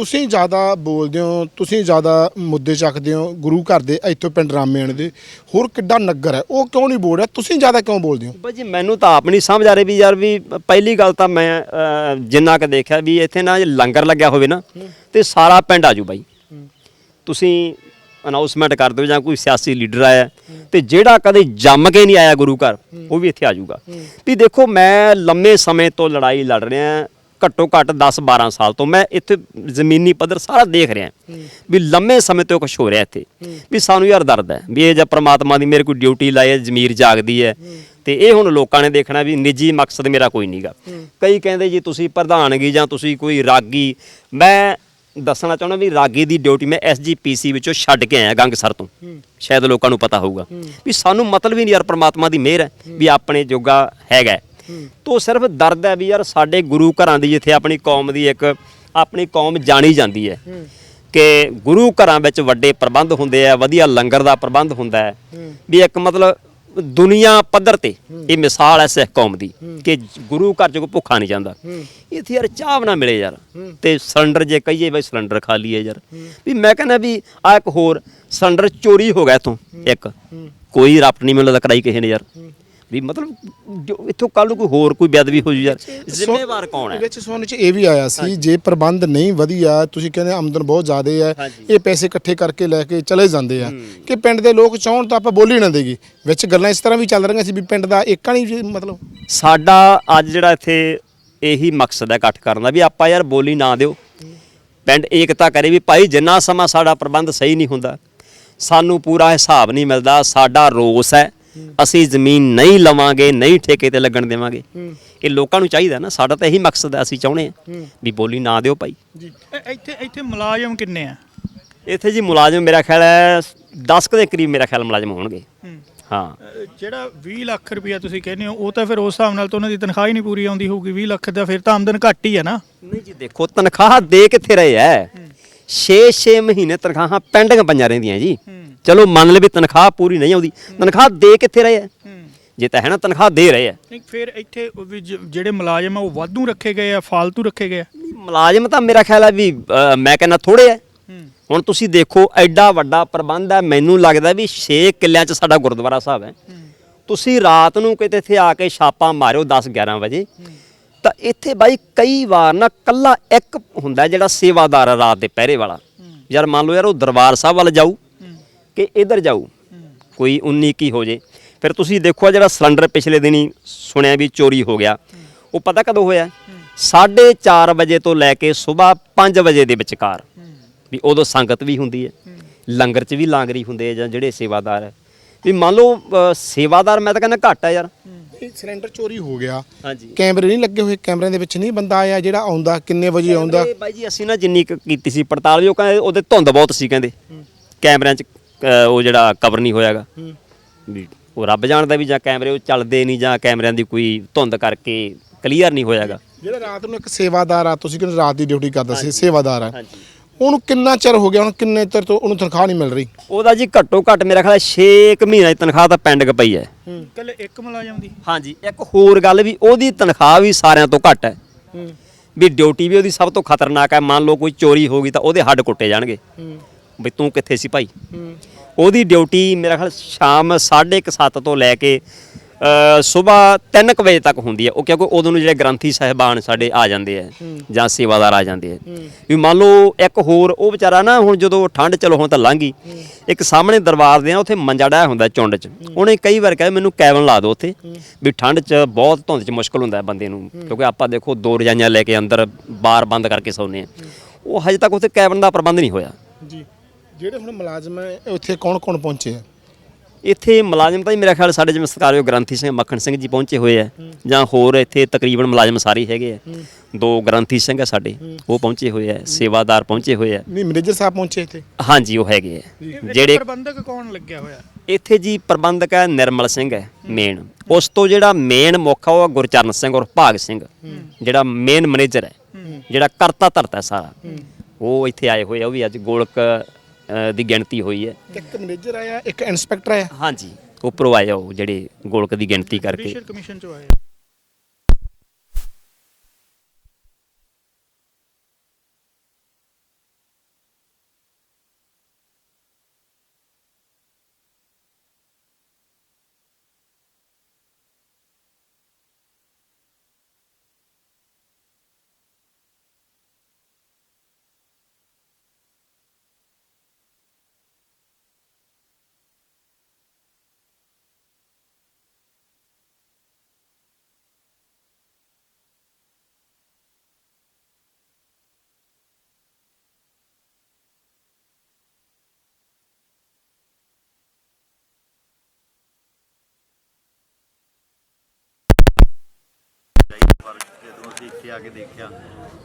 ਤੁਸੀਂ ਜ਼ਿਆਦਾ ਬੋਲਦੇ ਹੋ ਤੁਸੀਂ ਜ਼ਿਆਦਾ ਮੁੱਦੇ ਚੱਕਦੇ ਹੋ ਗੁਰੂ ਘਰ ਦੇ ਇੱਥੋਂ ਪਿੰਡ ਰਾਮੇਣ ਦੇ ਹੋਰ ਕਿੱਡਾ ਨਗਰ ਹੈ ਉਹ ਕਿਉਂ ਨਹੀਂ ਬੋਲ ਰਿਹਾ? ਤੁਸੀਂ ਜ਼ਿਆਦਾ ਕਿਉਂ ਬੋਲਦੇ ਹੋ? ਬਾਈ ਜੀ ਮੈਨੂੰ ਤਾਂ ਆਪ ਨਹੀਂ ਸਮਝ ਆ ਰਹੀ ਵੀ ਯਾਰ ਵੀ ਪਹਿਲੀ ਗੱਲ ਤਾਂ ਮੈਂ ਜਿੰਨਾ ਕ ਦੇਖਿਆ ਵੀ ਇੱਥੇ ਨਾ ਲੰਗਰ ਲੱਗਿਆ ਹੋਵੇ ਨਾ ਤੇ ਸਾਰਾ ਪਿੰਡ ਆਜੂ ਬਾਈ। ਤੁਸੀਂ ਅਨਾਉਂਸਮੈਂਟ ਕਰ ਦਿਓ ਜਾਂ ਕੋਈ ਸਿਆਸੀ ਲੀਡਰ ਆਇਆ ਤੇ ਜਿਹੜਾ ਕਦੇ ਜੰਮ ਕੇ ਨਹੀਂ ਆਇਆ ਗੁਰੂ ਘਰ ਉਹ ਵੀ ਇੱਥੇ ਆਜੂਗਾ ਵੀ ਦੇਖੋ ਮੈਂ ਲੰਮੇ ਸਮੇਂ ਤੋਂ ਲੜਾਈ ਲੜ ਰਿਹਾ ਘੱਟੋ ਘੱਟ 10 12 ਸਾਲ ਤੋਂ ਮੈਂ ਇੱਥੇ ਜ਼ਮੀਨੀ ਪੱਧਰ ਸਾਰਾ ਦੇਖ ਰਿਹਾ। ਵੀ ਲੰਮੇ ਸਮੇਂ ਤੋਂ ਕੁਝ ਹੋ ਰਿਹਾ ਇੱਥੇ। ਵੀ ਸਾਨੂੰ ਯਾਰ ਦਰਦ ਹੈ। ਵੀ ਇਹ ਜੇ ਪ੍ਰਮਾਤਮਾ ਦੀ ਮੇਰੇ ਕੋਈ ਡਿਊਟੀ ਹੈ ਜ਼ਮੀਰ ਜਾਗਦੀ ਹੈ। ਤੇ ਇਹ ਹੁਣ ਲੋਕਾਂ ਨੇ ਦੇਖਣਾ ਵੀ ਨਿੱਜੀ ਮਕਸਦ ਮੇਰਾ ਕੋਈ ਨਹੀਂਗਾ ਕਈ ਕਹਿੰਦੇ ਜੀ ਤੁਸੀਂ ਪ੍ਰਧਾਨਗੀ ਜਾਂ ਤੁਸੀਂ ਕੋਈ ਰਾਗੀ। ਮੈਂ ਦੱਸਣਾ ਚਾਹੁੰਦਾ ਵੀ ਰਾਗੀ ਦੀ ਡਿਊਟੀ ਮੈਂ ਐਸਜੀਪੀਸੀ ਵਿੱਚੋਂ ਛੱਡ ਕੇ ਆਇਆ ਗੰਗਸਰ ਤੋਂ। ਸ਼ਾਇਦ ਲੋਕਾਂ ਨੂੰ ਪਤਾ ਹੋਊਗਾ। ਵੀ ਸਾਨੂੰ ਮਤਲਬ ਹੀ ਨਹੀਂ ਯਾਰ ਪ੍ਰਮਾਤਮਾ ਦੀ ਮਿਹਰ ਹੈ। ਵੀ ਆਪਣੇ ਜੋਗਾ ਹੈਗਾ। ਤੋ ਸਿਰਫ ਦਰਦ ਹੈ ਵੀ ਯਾਰ ਸਾਡੇ ਗੁਰੂ ਘਰਾਂ ਦੀ ਜਿੱਥੇ ਆਪਣੀ ਕੌਮ ਦੀ ਇੱਕ ਆਪਣੀ ਕੌਮ ਜਾਣੀ ਜਾਂਦੀ ਹੈ। ਕਿ ਗੁਰੂ ਘਰਾਂ ਵਿੱਚ ਵੱਡੇ ਪ੍ਰਬੰਧ ਹੁੰਦੇ ਆ ਵਧੀਆ ਲੰਗਰ ਦਾ ਪ੍ਰਬੰਧ ਹੁੰਦਾ ਹੈ। ਵੀ ਇੱਕ ਮਤਲਬ ਦੁਨੀਆ ਪੱਧਰ ਤੇ ਇਹ ਮਿਸਾਲ ਹੈ ਸਿੱਖ ਕੌਮ ਦੀ ਕਿ ਗੁਰੂ ਘਰ ਚ ਕੋਈ ਭੁੱਖਾ ਨਹੀਂ ਜਾਂਦਾ। ਇੱਥੇ ਯਾਰ ਚਾਹ ਬਣਾ ਮਿਲੇ ਯਾਰ। ਤੇ ਸਿਲੰਡਰ ਜੇ ਕਹੀਏ ਬਈ ਸਿਲੰਡਰ ਖਾਲੀ ਹੈ ਯਾਰ। ਵੀ ਮੈਂ ਕਹਿੰਦਾ ਵੀ ਆ ਇੱਕ ਹੋਰ ਸਿਲੰਡਰ ਚੋਰੀ ਹੋ ਗਿਆ ਇਥੋਂ ਇੱਕ। ਕੋਈ ਰਪਟ ਨਹੀਂ ਮਿਲਦਾ ਕਰਾਈ ਕਿਸੇ ਨੇ ਯਾਰ। ਵੀ ਮਤਲਬ ਜੋ ਇੱਥੋਂ ਕੱਲ ਨੂੰ ਕੋਈ ਹੋਰ ਕੋਈ ਬੇਅਦਬੀ ਹੋ ਜੂ ਯਾਰ ਜ਼ਿੰਮੇਵਾਰ ਕੌਣ ਹੈ? ਵਿੱਚ ਸੁਣਨ ਚ ਇਹ ਵੀ ਆਇਆ ਸੀ ਜੇ ਪ੍ਰਬੰਧ ਨਹੀਂ ਵਧੀਆ ਤੁਸੀਂ ਕਹਿੰਦੇ ਆਮਦਨ ਬਹੁਤ ਜ਼ਿਆਦਾ ਹੈ। ਇਹ ਪੈਸੇ ਇਕੱਠੇ ਕਰਕੇ ਲੈ ਕੇ ਚਲੇ ਜਾਂਦੇ ਆ। ਕਿ ਪਿੰਡ ਦੇ ਲੋਕ ਚਾਹਣ ਤਾਂ ਆਪਾਂ ਬੋਲੀ ਨਾ ਦੇਗੀ ਵਿੱਚ ਗੱਲਾਂ ਇਸ ਤਰ੍ਹਾਂ ਵੀ ਚੱਲ ਰਹੀਆਂ ਸੀ ਵੀ ਪਿੰਡ ਦਾ ਏਕਾ ਨਹੀਂ ਮਤਲਬ ਸਾਡਾ ਅੱਜ ਜਿਹੜਾ ਇੱਥੇ ਇਹੀ ਮਕਸਦ ਹੈ ਇਕੱਠ ਕਰਨ ਦਾ ਵੀ ਆਪਾਂ ਯਾਰ ਬੋਲੀ ਨਾ ਦਿਓ। ਪਿੰਡ ਏਕਤਾ ਕਰੇ ਵੀ ਭਾਈ ਜਿੰਨਾ ਸਮਾਂ ਸਾਡਾ ਪ੍ਰਬੰਧ ਸਹੀ ਨਹੀਂ ਹੁੰਦਾ ਸਾਨੂੰ ਪੂਰਾ ਹਿਸਾਬ ਨਹੀਂ ਮਿਲਦਾ ਸਾਡਾ ਰੋਸ ਹੈ। ਅਸੀਂ ਜ਼ਮੀਨ ਨਹੀਂ ਲਵਾਂਗੇ ਨਹੀਂ ਠੇਕੇ ਤੇ ਲੱਗਣ ਦੇਵਾਂਗੇ। ਇਹ ਲੋਕਾਂ ਨੂੰ ਚਾਹੀਦਾ ਨਾ ਸਾਡਾ ਤਾਂ ਇਹੀ ਮਕਸਦ ਹੈ ਅਸੀਂ ਚਾਹੁੰਦੇ ਹਾਂ ਵੀ ਬੋਲੀ ਨਾ ਦਿਓ ਭਾਈ। ਜੀ। ਇੱਥੇ ਇੱਥੇ ਮੁਲਾਜ਼ਮ ਕਿੰਨੇ ਆ? ਇੱਥੇ ਜੀ ਮੁਲਾਜ਼ਮ ਮੇਰਾ ਖਿਆਲ ਹੈ 10 ਕੁ ਦੇ ਕਰੀਬ ਮੇਰਾ ਖਿਆਲ ਮੁਲਾਜ਼ਮ ਹੋਣਗੇ। ਹਾਂ। ਜਿਹੜਾ 20 ਲੱਖ ਰੁਪਇਆ ਤੁਸੀਂ ਕਹਿੰਦੇ ਹੋ ਉਹ ਤਾਂ ਫਿਰ ਉਸ ਹਿਸਾਬ ਨਾਲ ਤਾਂ ਉਹਨਾਂ ਦੀ ਤਨਖਾਹ ਹੀ ਨਹੀਂ ਪੂਰੀ ਆਉਂਦੀ ਹੋਊਗੀ। 20 ਲੱਖ ਦਾ ਫਿਰ ਤਾਂ ਆਮਦਨ ਘੱਟ ਹੀ ਹੈ ਨਾ। ਨਹੀਂ ਜੀ ਦੇਖੋ ਤਨਖਾਹ ਦੇ ਕਿੱਥੇ ਰਹੇ ਐ 6-6 ਮਹੀਨੇ ਤਨਖਾਹਾਂ ਪੈਂਡਿੰਗ ਪਈਆਂ ਰਹਿੰਦੀਆਂ ਜੀ। ਚਲੋ ਮੰਨ ਲਓ ਵੀ ਤਨਖਾਹ ਪੂਰੀ ਨਹੀਂ ਆਉਂਦੀ। ਤਨਖਾਹ ਦੇ ਕਿੱਥੇ ਰਹੇ ਐ ਜੇ ਤਾਂ ਹੈ ਨਾ ਤਨਖਾਹ ਦੇ ਰਹੇ ਐ ਨਹੀਂ ਫਿਰ ਇੱਥੇ ਉਹ ਵੀ ਜ- ਜਿਹੜੇ ਮੁਲਾਜ਼ਮ ਆ ਉਹ ਵਾਧੂ ਰੱਖੇ ਗਏ ਆ ਫਾਲਤੂ ਰੱਖੇ ਗਏ ਆ? ਮੁਲਾਜ਼ਮ ਤਾਂ ਮੇਰਾ ਖਿਆਲ ਹੈ ਵੀ ਅ, ਮੈਂ ਕਹਿੰਦਾ ਥੋੜੇ ਐ ਹੁਣ ਤੁਸੀਂ ਦੇਖੋ ਐਡਾ ਵੱਡਾ ਪ੍ਰਬੰਧ ਹੈ ਮੈਨੂੰ ਲੱਗਦਾ ਵੀ 6 ਕਿੱਲਿਆਂ 'ਚ ਸਾਡਾ ਗੁਰਦੁਆਰਾ ਸਾਹਿਬ ਹੈ। ਤੁਸੀਂ ਰਾਤ ਨੂੰ ਕਿਤੇ ਇੱਥੇ ਆ ਕੇ ਛਾਪਾ ਮਾਰਿਓ 10 11 ਵਜੇ ਤਾਂ ਇੱਥੇ ਬਾਈ ਕਈ ਵਾਰ ਨਾ ਕੱਲਾ ਇੱਕ ਹੁੰਦਾ ਜਿਹੜਾ ਸੇਵਾਦਾਰ ਆ ਰਾਤ ਦੇ ਪਹਿਰੇ ਵਾਲਾ। ਯਾਰ ਮੰਨ ਲਓ ਯਾਰ ਉਹ ਦਰਬਾਰ ਸਾਹਿਬ ਵੱਲ ਜਾਊ। ਕਿ ਇਧਰ ਜਾਊ ਕੋਈ 19 ਕੀ ਹੋ ਜੇ। ਫਿਰ ਤੁਸੀਂ ਦੇਖੋ ਜਿਹੜਾ ਸਿਲੰਡਰ ਪਿਛਲੇ ਦਿਨੀ ਸੁਣਿਆ ਵੀ ਚੋਰੀ ਹੋ ਗਿਆ। ਉਹ ਪਤਾ ਕਦੋਂ ਹੋਇਆ? 4:30 ਵਜੇ ਤੋਂ ਲੈ ਕੇ ਸਵੇਰ 5 ਵਜੇ ਦੇ ਵਿਚਕਾਰ। ਵੀ ਉਦੋਂ ਸੰਗਤ ਵੀ ਹੁੰਦੀ ਹੈ। ਲੰਗਰ 'ਚ ਵੀ ਲਾਂਗਰੀ ਹੁੰਦੇ ਆ ਜਾਂ ਜਿਹੜੇ ਸੇਵਾਦਾਰ ਹੈ। ਵੀ ਮੰਨ ਲਓ ਸੇਵਾਦਾਰ ਮੈਂ ਤਾਂ ਕਹਿੰਦਾ ਘੱਟ ਆ ਯਾਰ। ਸਿਲੰਡਰ ਚੋਰੀ ਹੋ ਗਿਆ। ਹਾਂਜੀ। ਕੈਮਰੇ ਨਹੀਂ ਲੱਗੇ ਹੋਏ। ਕੈਮਰਿਆਂ ਦੇ ਵਿੱਚ ਨਹੀਂ ਬੰਦਾ ਆਇਆ ਜਿਹੜਾ ਆਉਂਦਾ ਕਿੰਨੇ ਵਜੇ ਆਉਂਦਾ। ਬਾਈ ਜੀ ਅਸੀਂ ਨਾ ਜਿੰਨੀ ਕੀਤੀ ਸੀ ਪੜਤਾਲ ਵੀ ਉਹ ਕਹਿੰਦੇ ਉਹਦੇ ਧੁੰਦ ਬਹੁਤ ਸੀ ਕਹਿੰਦੇ। ਕੈਮਰਿਆਂ 'ਚ ਅ, ਉਹ ਜਿਹੜਾ ਕਵਰ ਨਹੀਂ ਹੋਇਆਗਾ। ਵੀ ਉਹ ਰੱਬ ਜਾਣਦਾ ਵੀ ਜਾਂ ਕੈਮਰੇ ਉਹ ਚੱਲਦੇ ਨਹੀਂ ਜਾਂ ਕੈਮਰਿਆਂ ਦੀ ਕੋਈ ਧੁੰਦ ਕਰਕੇ ਕਲੀਅਰ ਨਹੀਂ ਹੋਇਆਗਾ। ਜਿਹੜਾ ਰਾਤ ਨੂੰ ਇੱਕ ਸੇਵਾਦਾਰ ਆ ਤੁਸੀਂ ਕਹਿੰਦੇ ਰਾਤ ਦੀ ਡਿਊਟੀ ਕਰਦਾ ਸੀ ਸੇਵਾਦਾਰ ਆ। ਹਾਂਜੀ। ਉਹਨੂੰ ਕਿੰਨਾ ਚਿਰ ਹੋ ਗਿਆ ਹੁਣ ਕਿੰਨੇ ਚਿਰ ਤੋਂ ਉਹਨੂੰ ਤਨਖਾਹ ਨਹੀਂ ਮਿਲ ਰਹੀ? ਉਹਦਾ ਜੀ ਘੱਟੋ ਘੱਟ ਮੇਰਾ ਖਿਆਲ 6 ਮਹੀਨਿਆਂ ਦੀ ਤਨਖਾਹ ਤਾਂ ਪੈਂਡਿੰਗ ਪਈ ਹੈ। ਕੱਲੇ ਇੱਕ ਮੁਲਾਜ਼ਮ ਦੀ? ਹਾਂਜੀ ਇੱਕ ਹੋਰ ਗੱਲ ਵੀ ਉਹਦੀ ਤਨਖਾਹ ਵੀ ਸਾਰਿਆਂ ਤੋਂ ਘੱਟ ਹੈ। ਵੀ ਡਿਊਟੀ ਵੀ ਉਹਦੀ ਸਭ ਤੋਂ ਖਤਰਨਾਕ ਹੈ ਮੰਨ ਲਓ ਕੋਈ ਚੋਰੀ ਹੋ ਗਈ ਤਾਂ ਉਹਦੇ ਹੱਡ ਕੁੱਟੇ ਜਾਣਗੇ। ਵੀ ਤੂੰ ਕਿੱਥੇ ਸੀ ਭਾਈ? ਉਹਦੀ ਡਿਊਟੀ ਮੇਰਾ ਖਿਆਲ ਸ਼ਾਮ 7:30 ਤੋਂ ਲੈ ਕੇ ਸਵੇਰ 3 ਵਜੇ ਤੱਕ ਹੁੰਦੀ ਹੈ। ਉਹ ਕਿਉਂਕਿ ਉਦੋਂ ਨੂੰ ਜਿਹੜੇ ਗ੍ਰੰਥੀ ਸਾਹਿਬਾਨ ਸਾਡੇ ਆ ਜਾਂਦੇ ਆ ਜਾਂ ਸੇਵਾਦਾਰ ਆ ਜਾਂਦੇ ਆ। ਵੀ ਮੰਨ ਲਓ ਇੱਕ ਹੋਰ ਉਹ ਵਿਚਾਰਾ ਨਾ ਹੁਣ ਜਦੋਂ ਠੰਡ ਚਲੋ ਹੁਣ ਤਾਂ ਲੰਘ ਇੱਕ ਸਾਹਮਣੇ ਦਰਬਾਰ ਦੇ ਆ ਉੱਥੇ ਮੰਜਾ ਡਾਇਆ ਹੁੰਦਾ ਚੁੰਡ 'ਚ। ਉਹਨੇ ਕਈ ਵਾਰ ਕਹੇ ਮੈਨੂੰ ਕੈਬਨ ਲਾ ਦਿਓ ਉੱਥੇ। ਵੀ ਠੰਡ 'ਚ ਬਹੁਤ ਧੁੰਦ 'ਚ ਮੁਸ਼ਕਲ ਹੁੰਦਾ ਬੰਦੇ ਨੂੰ। ਕਿਉਂਕਿ ਆਪਾਂ ਦੇਖੋ ਦੋ ਰਜਾਈਆਂ ਲੈ ਕੇ ਅੰਦਰ ਬਾਰ ਬੰਦ ਕਰਕੇ ਸੌਂਦੇ ਆ। ਉਹ ਹਜੇ ਤੱਕ ਉੱਥੇ ਕੈਬਨ ਦਾ ਪ੍ਰਬੰਧ ਨਹੀਂ ਹੋਇਆ। ਜਿਹੜੇ ਹੁਣ ਮੁਲਾਜ਼ਮ ਹੈ ਉੱਥੇ ਕੌਣ ਕੌਣ ਪਹੁੰਚੇ ਆ? ਇੱਥੇ ਮੁਲਾਜ਼ਮ ਤਾਂ ਜੀ ਮੇਰਾ ਖਿਆਲ ਸਾਡੇ ਜਿਵੇਂ ਸਤਿਕਾਰਯੋਗ ਗ੍ਰੰਥੀ ਸਿੰਘ ਮੱਖਣ ਸਿੰਘ ਜੀ ਪਹੁੰਚੇ ਹੋਏ ਆ ਜਾਂ ਹੋਰ ਇੱਥੇ ਤਕਰੀਬਨ ਮੁਲਾਜ਼ਮ ਸਾਰੇ ਹੀ ਹੈਗੇ ਆ। ਦੋ ਗ੍ਰੰਥੀ ਸਿੰਘ ਆ ਸਾਡੇ ਉਹ ਪਹੁੰਚੇ ਹੋਏ ਆ ਸੇਵਾਦਾਰ ਪਹੁੰਚੇ ਹੋਏ ਆ। ਨਹੀਂ ਮੈਨੇਜਰ ਸਾਹਿਬ ਪਹੁੰਚੇ ਇੱਥੇ? ਹਾਂਜੀ ਉਹ ਹੈਗੇ ਆ। ਜਿਹੜੇ ਪ੍ਰਬੰਧਕ ਕੌਣ ਲੱਗਿਆ ਹੋਇਆ? ਇੱਥੇ ਜੀ ਪ੍ਰਬੰਧਕ ਹੈ ਨਿਰਮਲ ਸਿੰਘ ਹੈ ਮੇਨ ਉਸ ਤੋਂ ਜਿਹੜਾ ਮੇਨ ਮੁੱਖ ਆ ਉਹ ਗੁਰਚਰਨ ਸਿੰਘ ਔਰ ਭਾਗ ਸਿੰਘ। ਜਿਹੜਾ ਮੇਨ ਮੈਨੇਜਰ ਹੈ ਜਿਹੜਾ ਕਰਤਾ ਧਰਤਾ ਸਾਰਾ। ਉਹ ਇੱਥੇ ਆਏ ਹੋਏ ਆ ਉਹ ਵੀ ਅੱਜ ਗੋਲਕ ਅ, ਦੀ ਗਿਣਤੀ ਹੋਈ ਹੈ। ਇੱਕ ਮੈਨੇਜਰ ਆਇਆ ਇੱਕ ਇਨਸਪੈਕਟਰ ਆਇਆ? ਹਾਂਜੀ ਉੱਪਰੋਂ ਆਏ ਆ ਉਹ ਜਿਹੜੇ ਗੋਲਕ ਦੀ ਗਿਣਤੀ ਕਰਕੇ। ਕਮਿਸ਼ਨ ਚੋਂ ਆਏ ਇੱਥੇ ਆ ਕੇ ਦੇਖਿਆ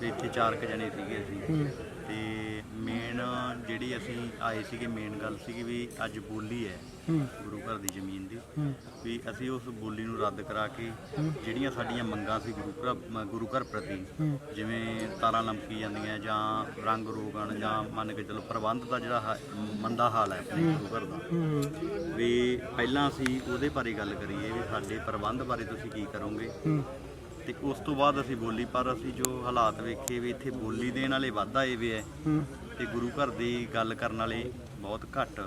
ਵੀ ਇੱਥੇ ਚਾਰ ਕੁ ਜਣੇ ਸੀਗੇ ਅਸੀਂ। ਤੇ ਮੇਨ ਜਿਹੜੀ ਅਸੀਂ ਆਏ ਸੀਗੇ ਮੇਨ ਗੱਲ ਸੀਗੀ ਵੀ ਅੱਜ ਬੋਲੀ ਹੈ ਗੁਰੂ ਘਰ ਦੀ ਜ਼ਮੀਨ ਦੀ। ਵੀ ਅਸੀਂ ਉਸ ਬੋਲੀ ਨੂੰ ਰੱਦ ਕਰਾ ਕੇ ਜਿਹੜੀਆਂ ਸਾਡੀਆਂ ਮੰਗਾਂ ਸੀ ਗੁਰੂ ਘਰ ਮ- ਗੁਰੂ ਘਰ ਪ੍ਰਤੀ ਜਿਵੇਂ ਤਾਰਾਂ ਲੰਮਕੀ ਜਾਂਦੀਆਂ ਜਾਂ ਰੰਗ ਰੋਗਣ ਜਾਂ ਮੰਨ ਕੇ ਚਲੋ ਪ੍ਰਬੰਧ ਦਾ ਜਿਹੜਾ ਹਾ- ਮੰਦਾ ਹਾਲ ਹੈ ਆਪਣੇ ਗੁਰੂ ਘਰ ਦਾ। ਵੀ ਪਹਿਲਾਂ ਅਸੀਂ ਉਹਦੇ ਬਾਰੇ ਗੱਲ ਕਰੀਏ ਵੀ ਸਾਡੇ ਪ੍ਰਬੰਧ ਬਾਰੇ ਤੁਸੀਂ ਕੀ ਕਰੋਗੇ? ਤੇ ਉਸ ਤੋਂ ਬਾਅਦ ਅਸੀਂ ਬੋਲੀ ਪਰ ਅਸੀਂ ਜੋ ਹਾਲਾਤ ਵੇਖੇ ਵੀ ਇੱਥੇ ਬੋਲੀ ਦੇਣ ਵਾਲੇ ਵੱਧ ਆਏ ਵੇ ਐ ਤੇ ਗੁਰੂ ਘਰ ਦੀ ਗੱਲ ਕਰਨ ਵਾਲੇ ਬਹੁਤ ਘੱਟ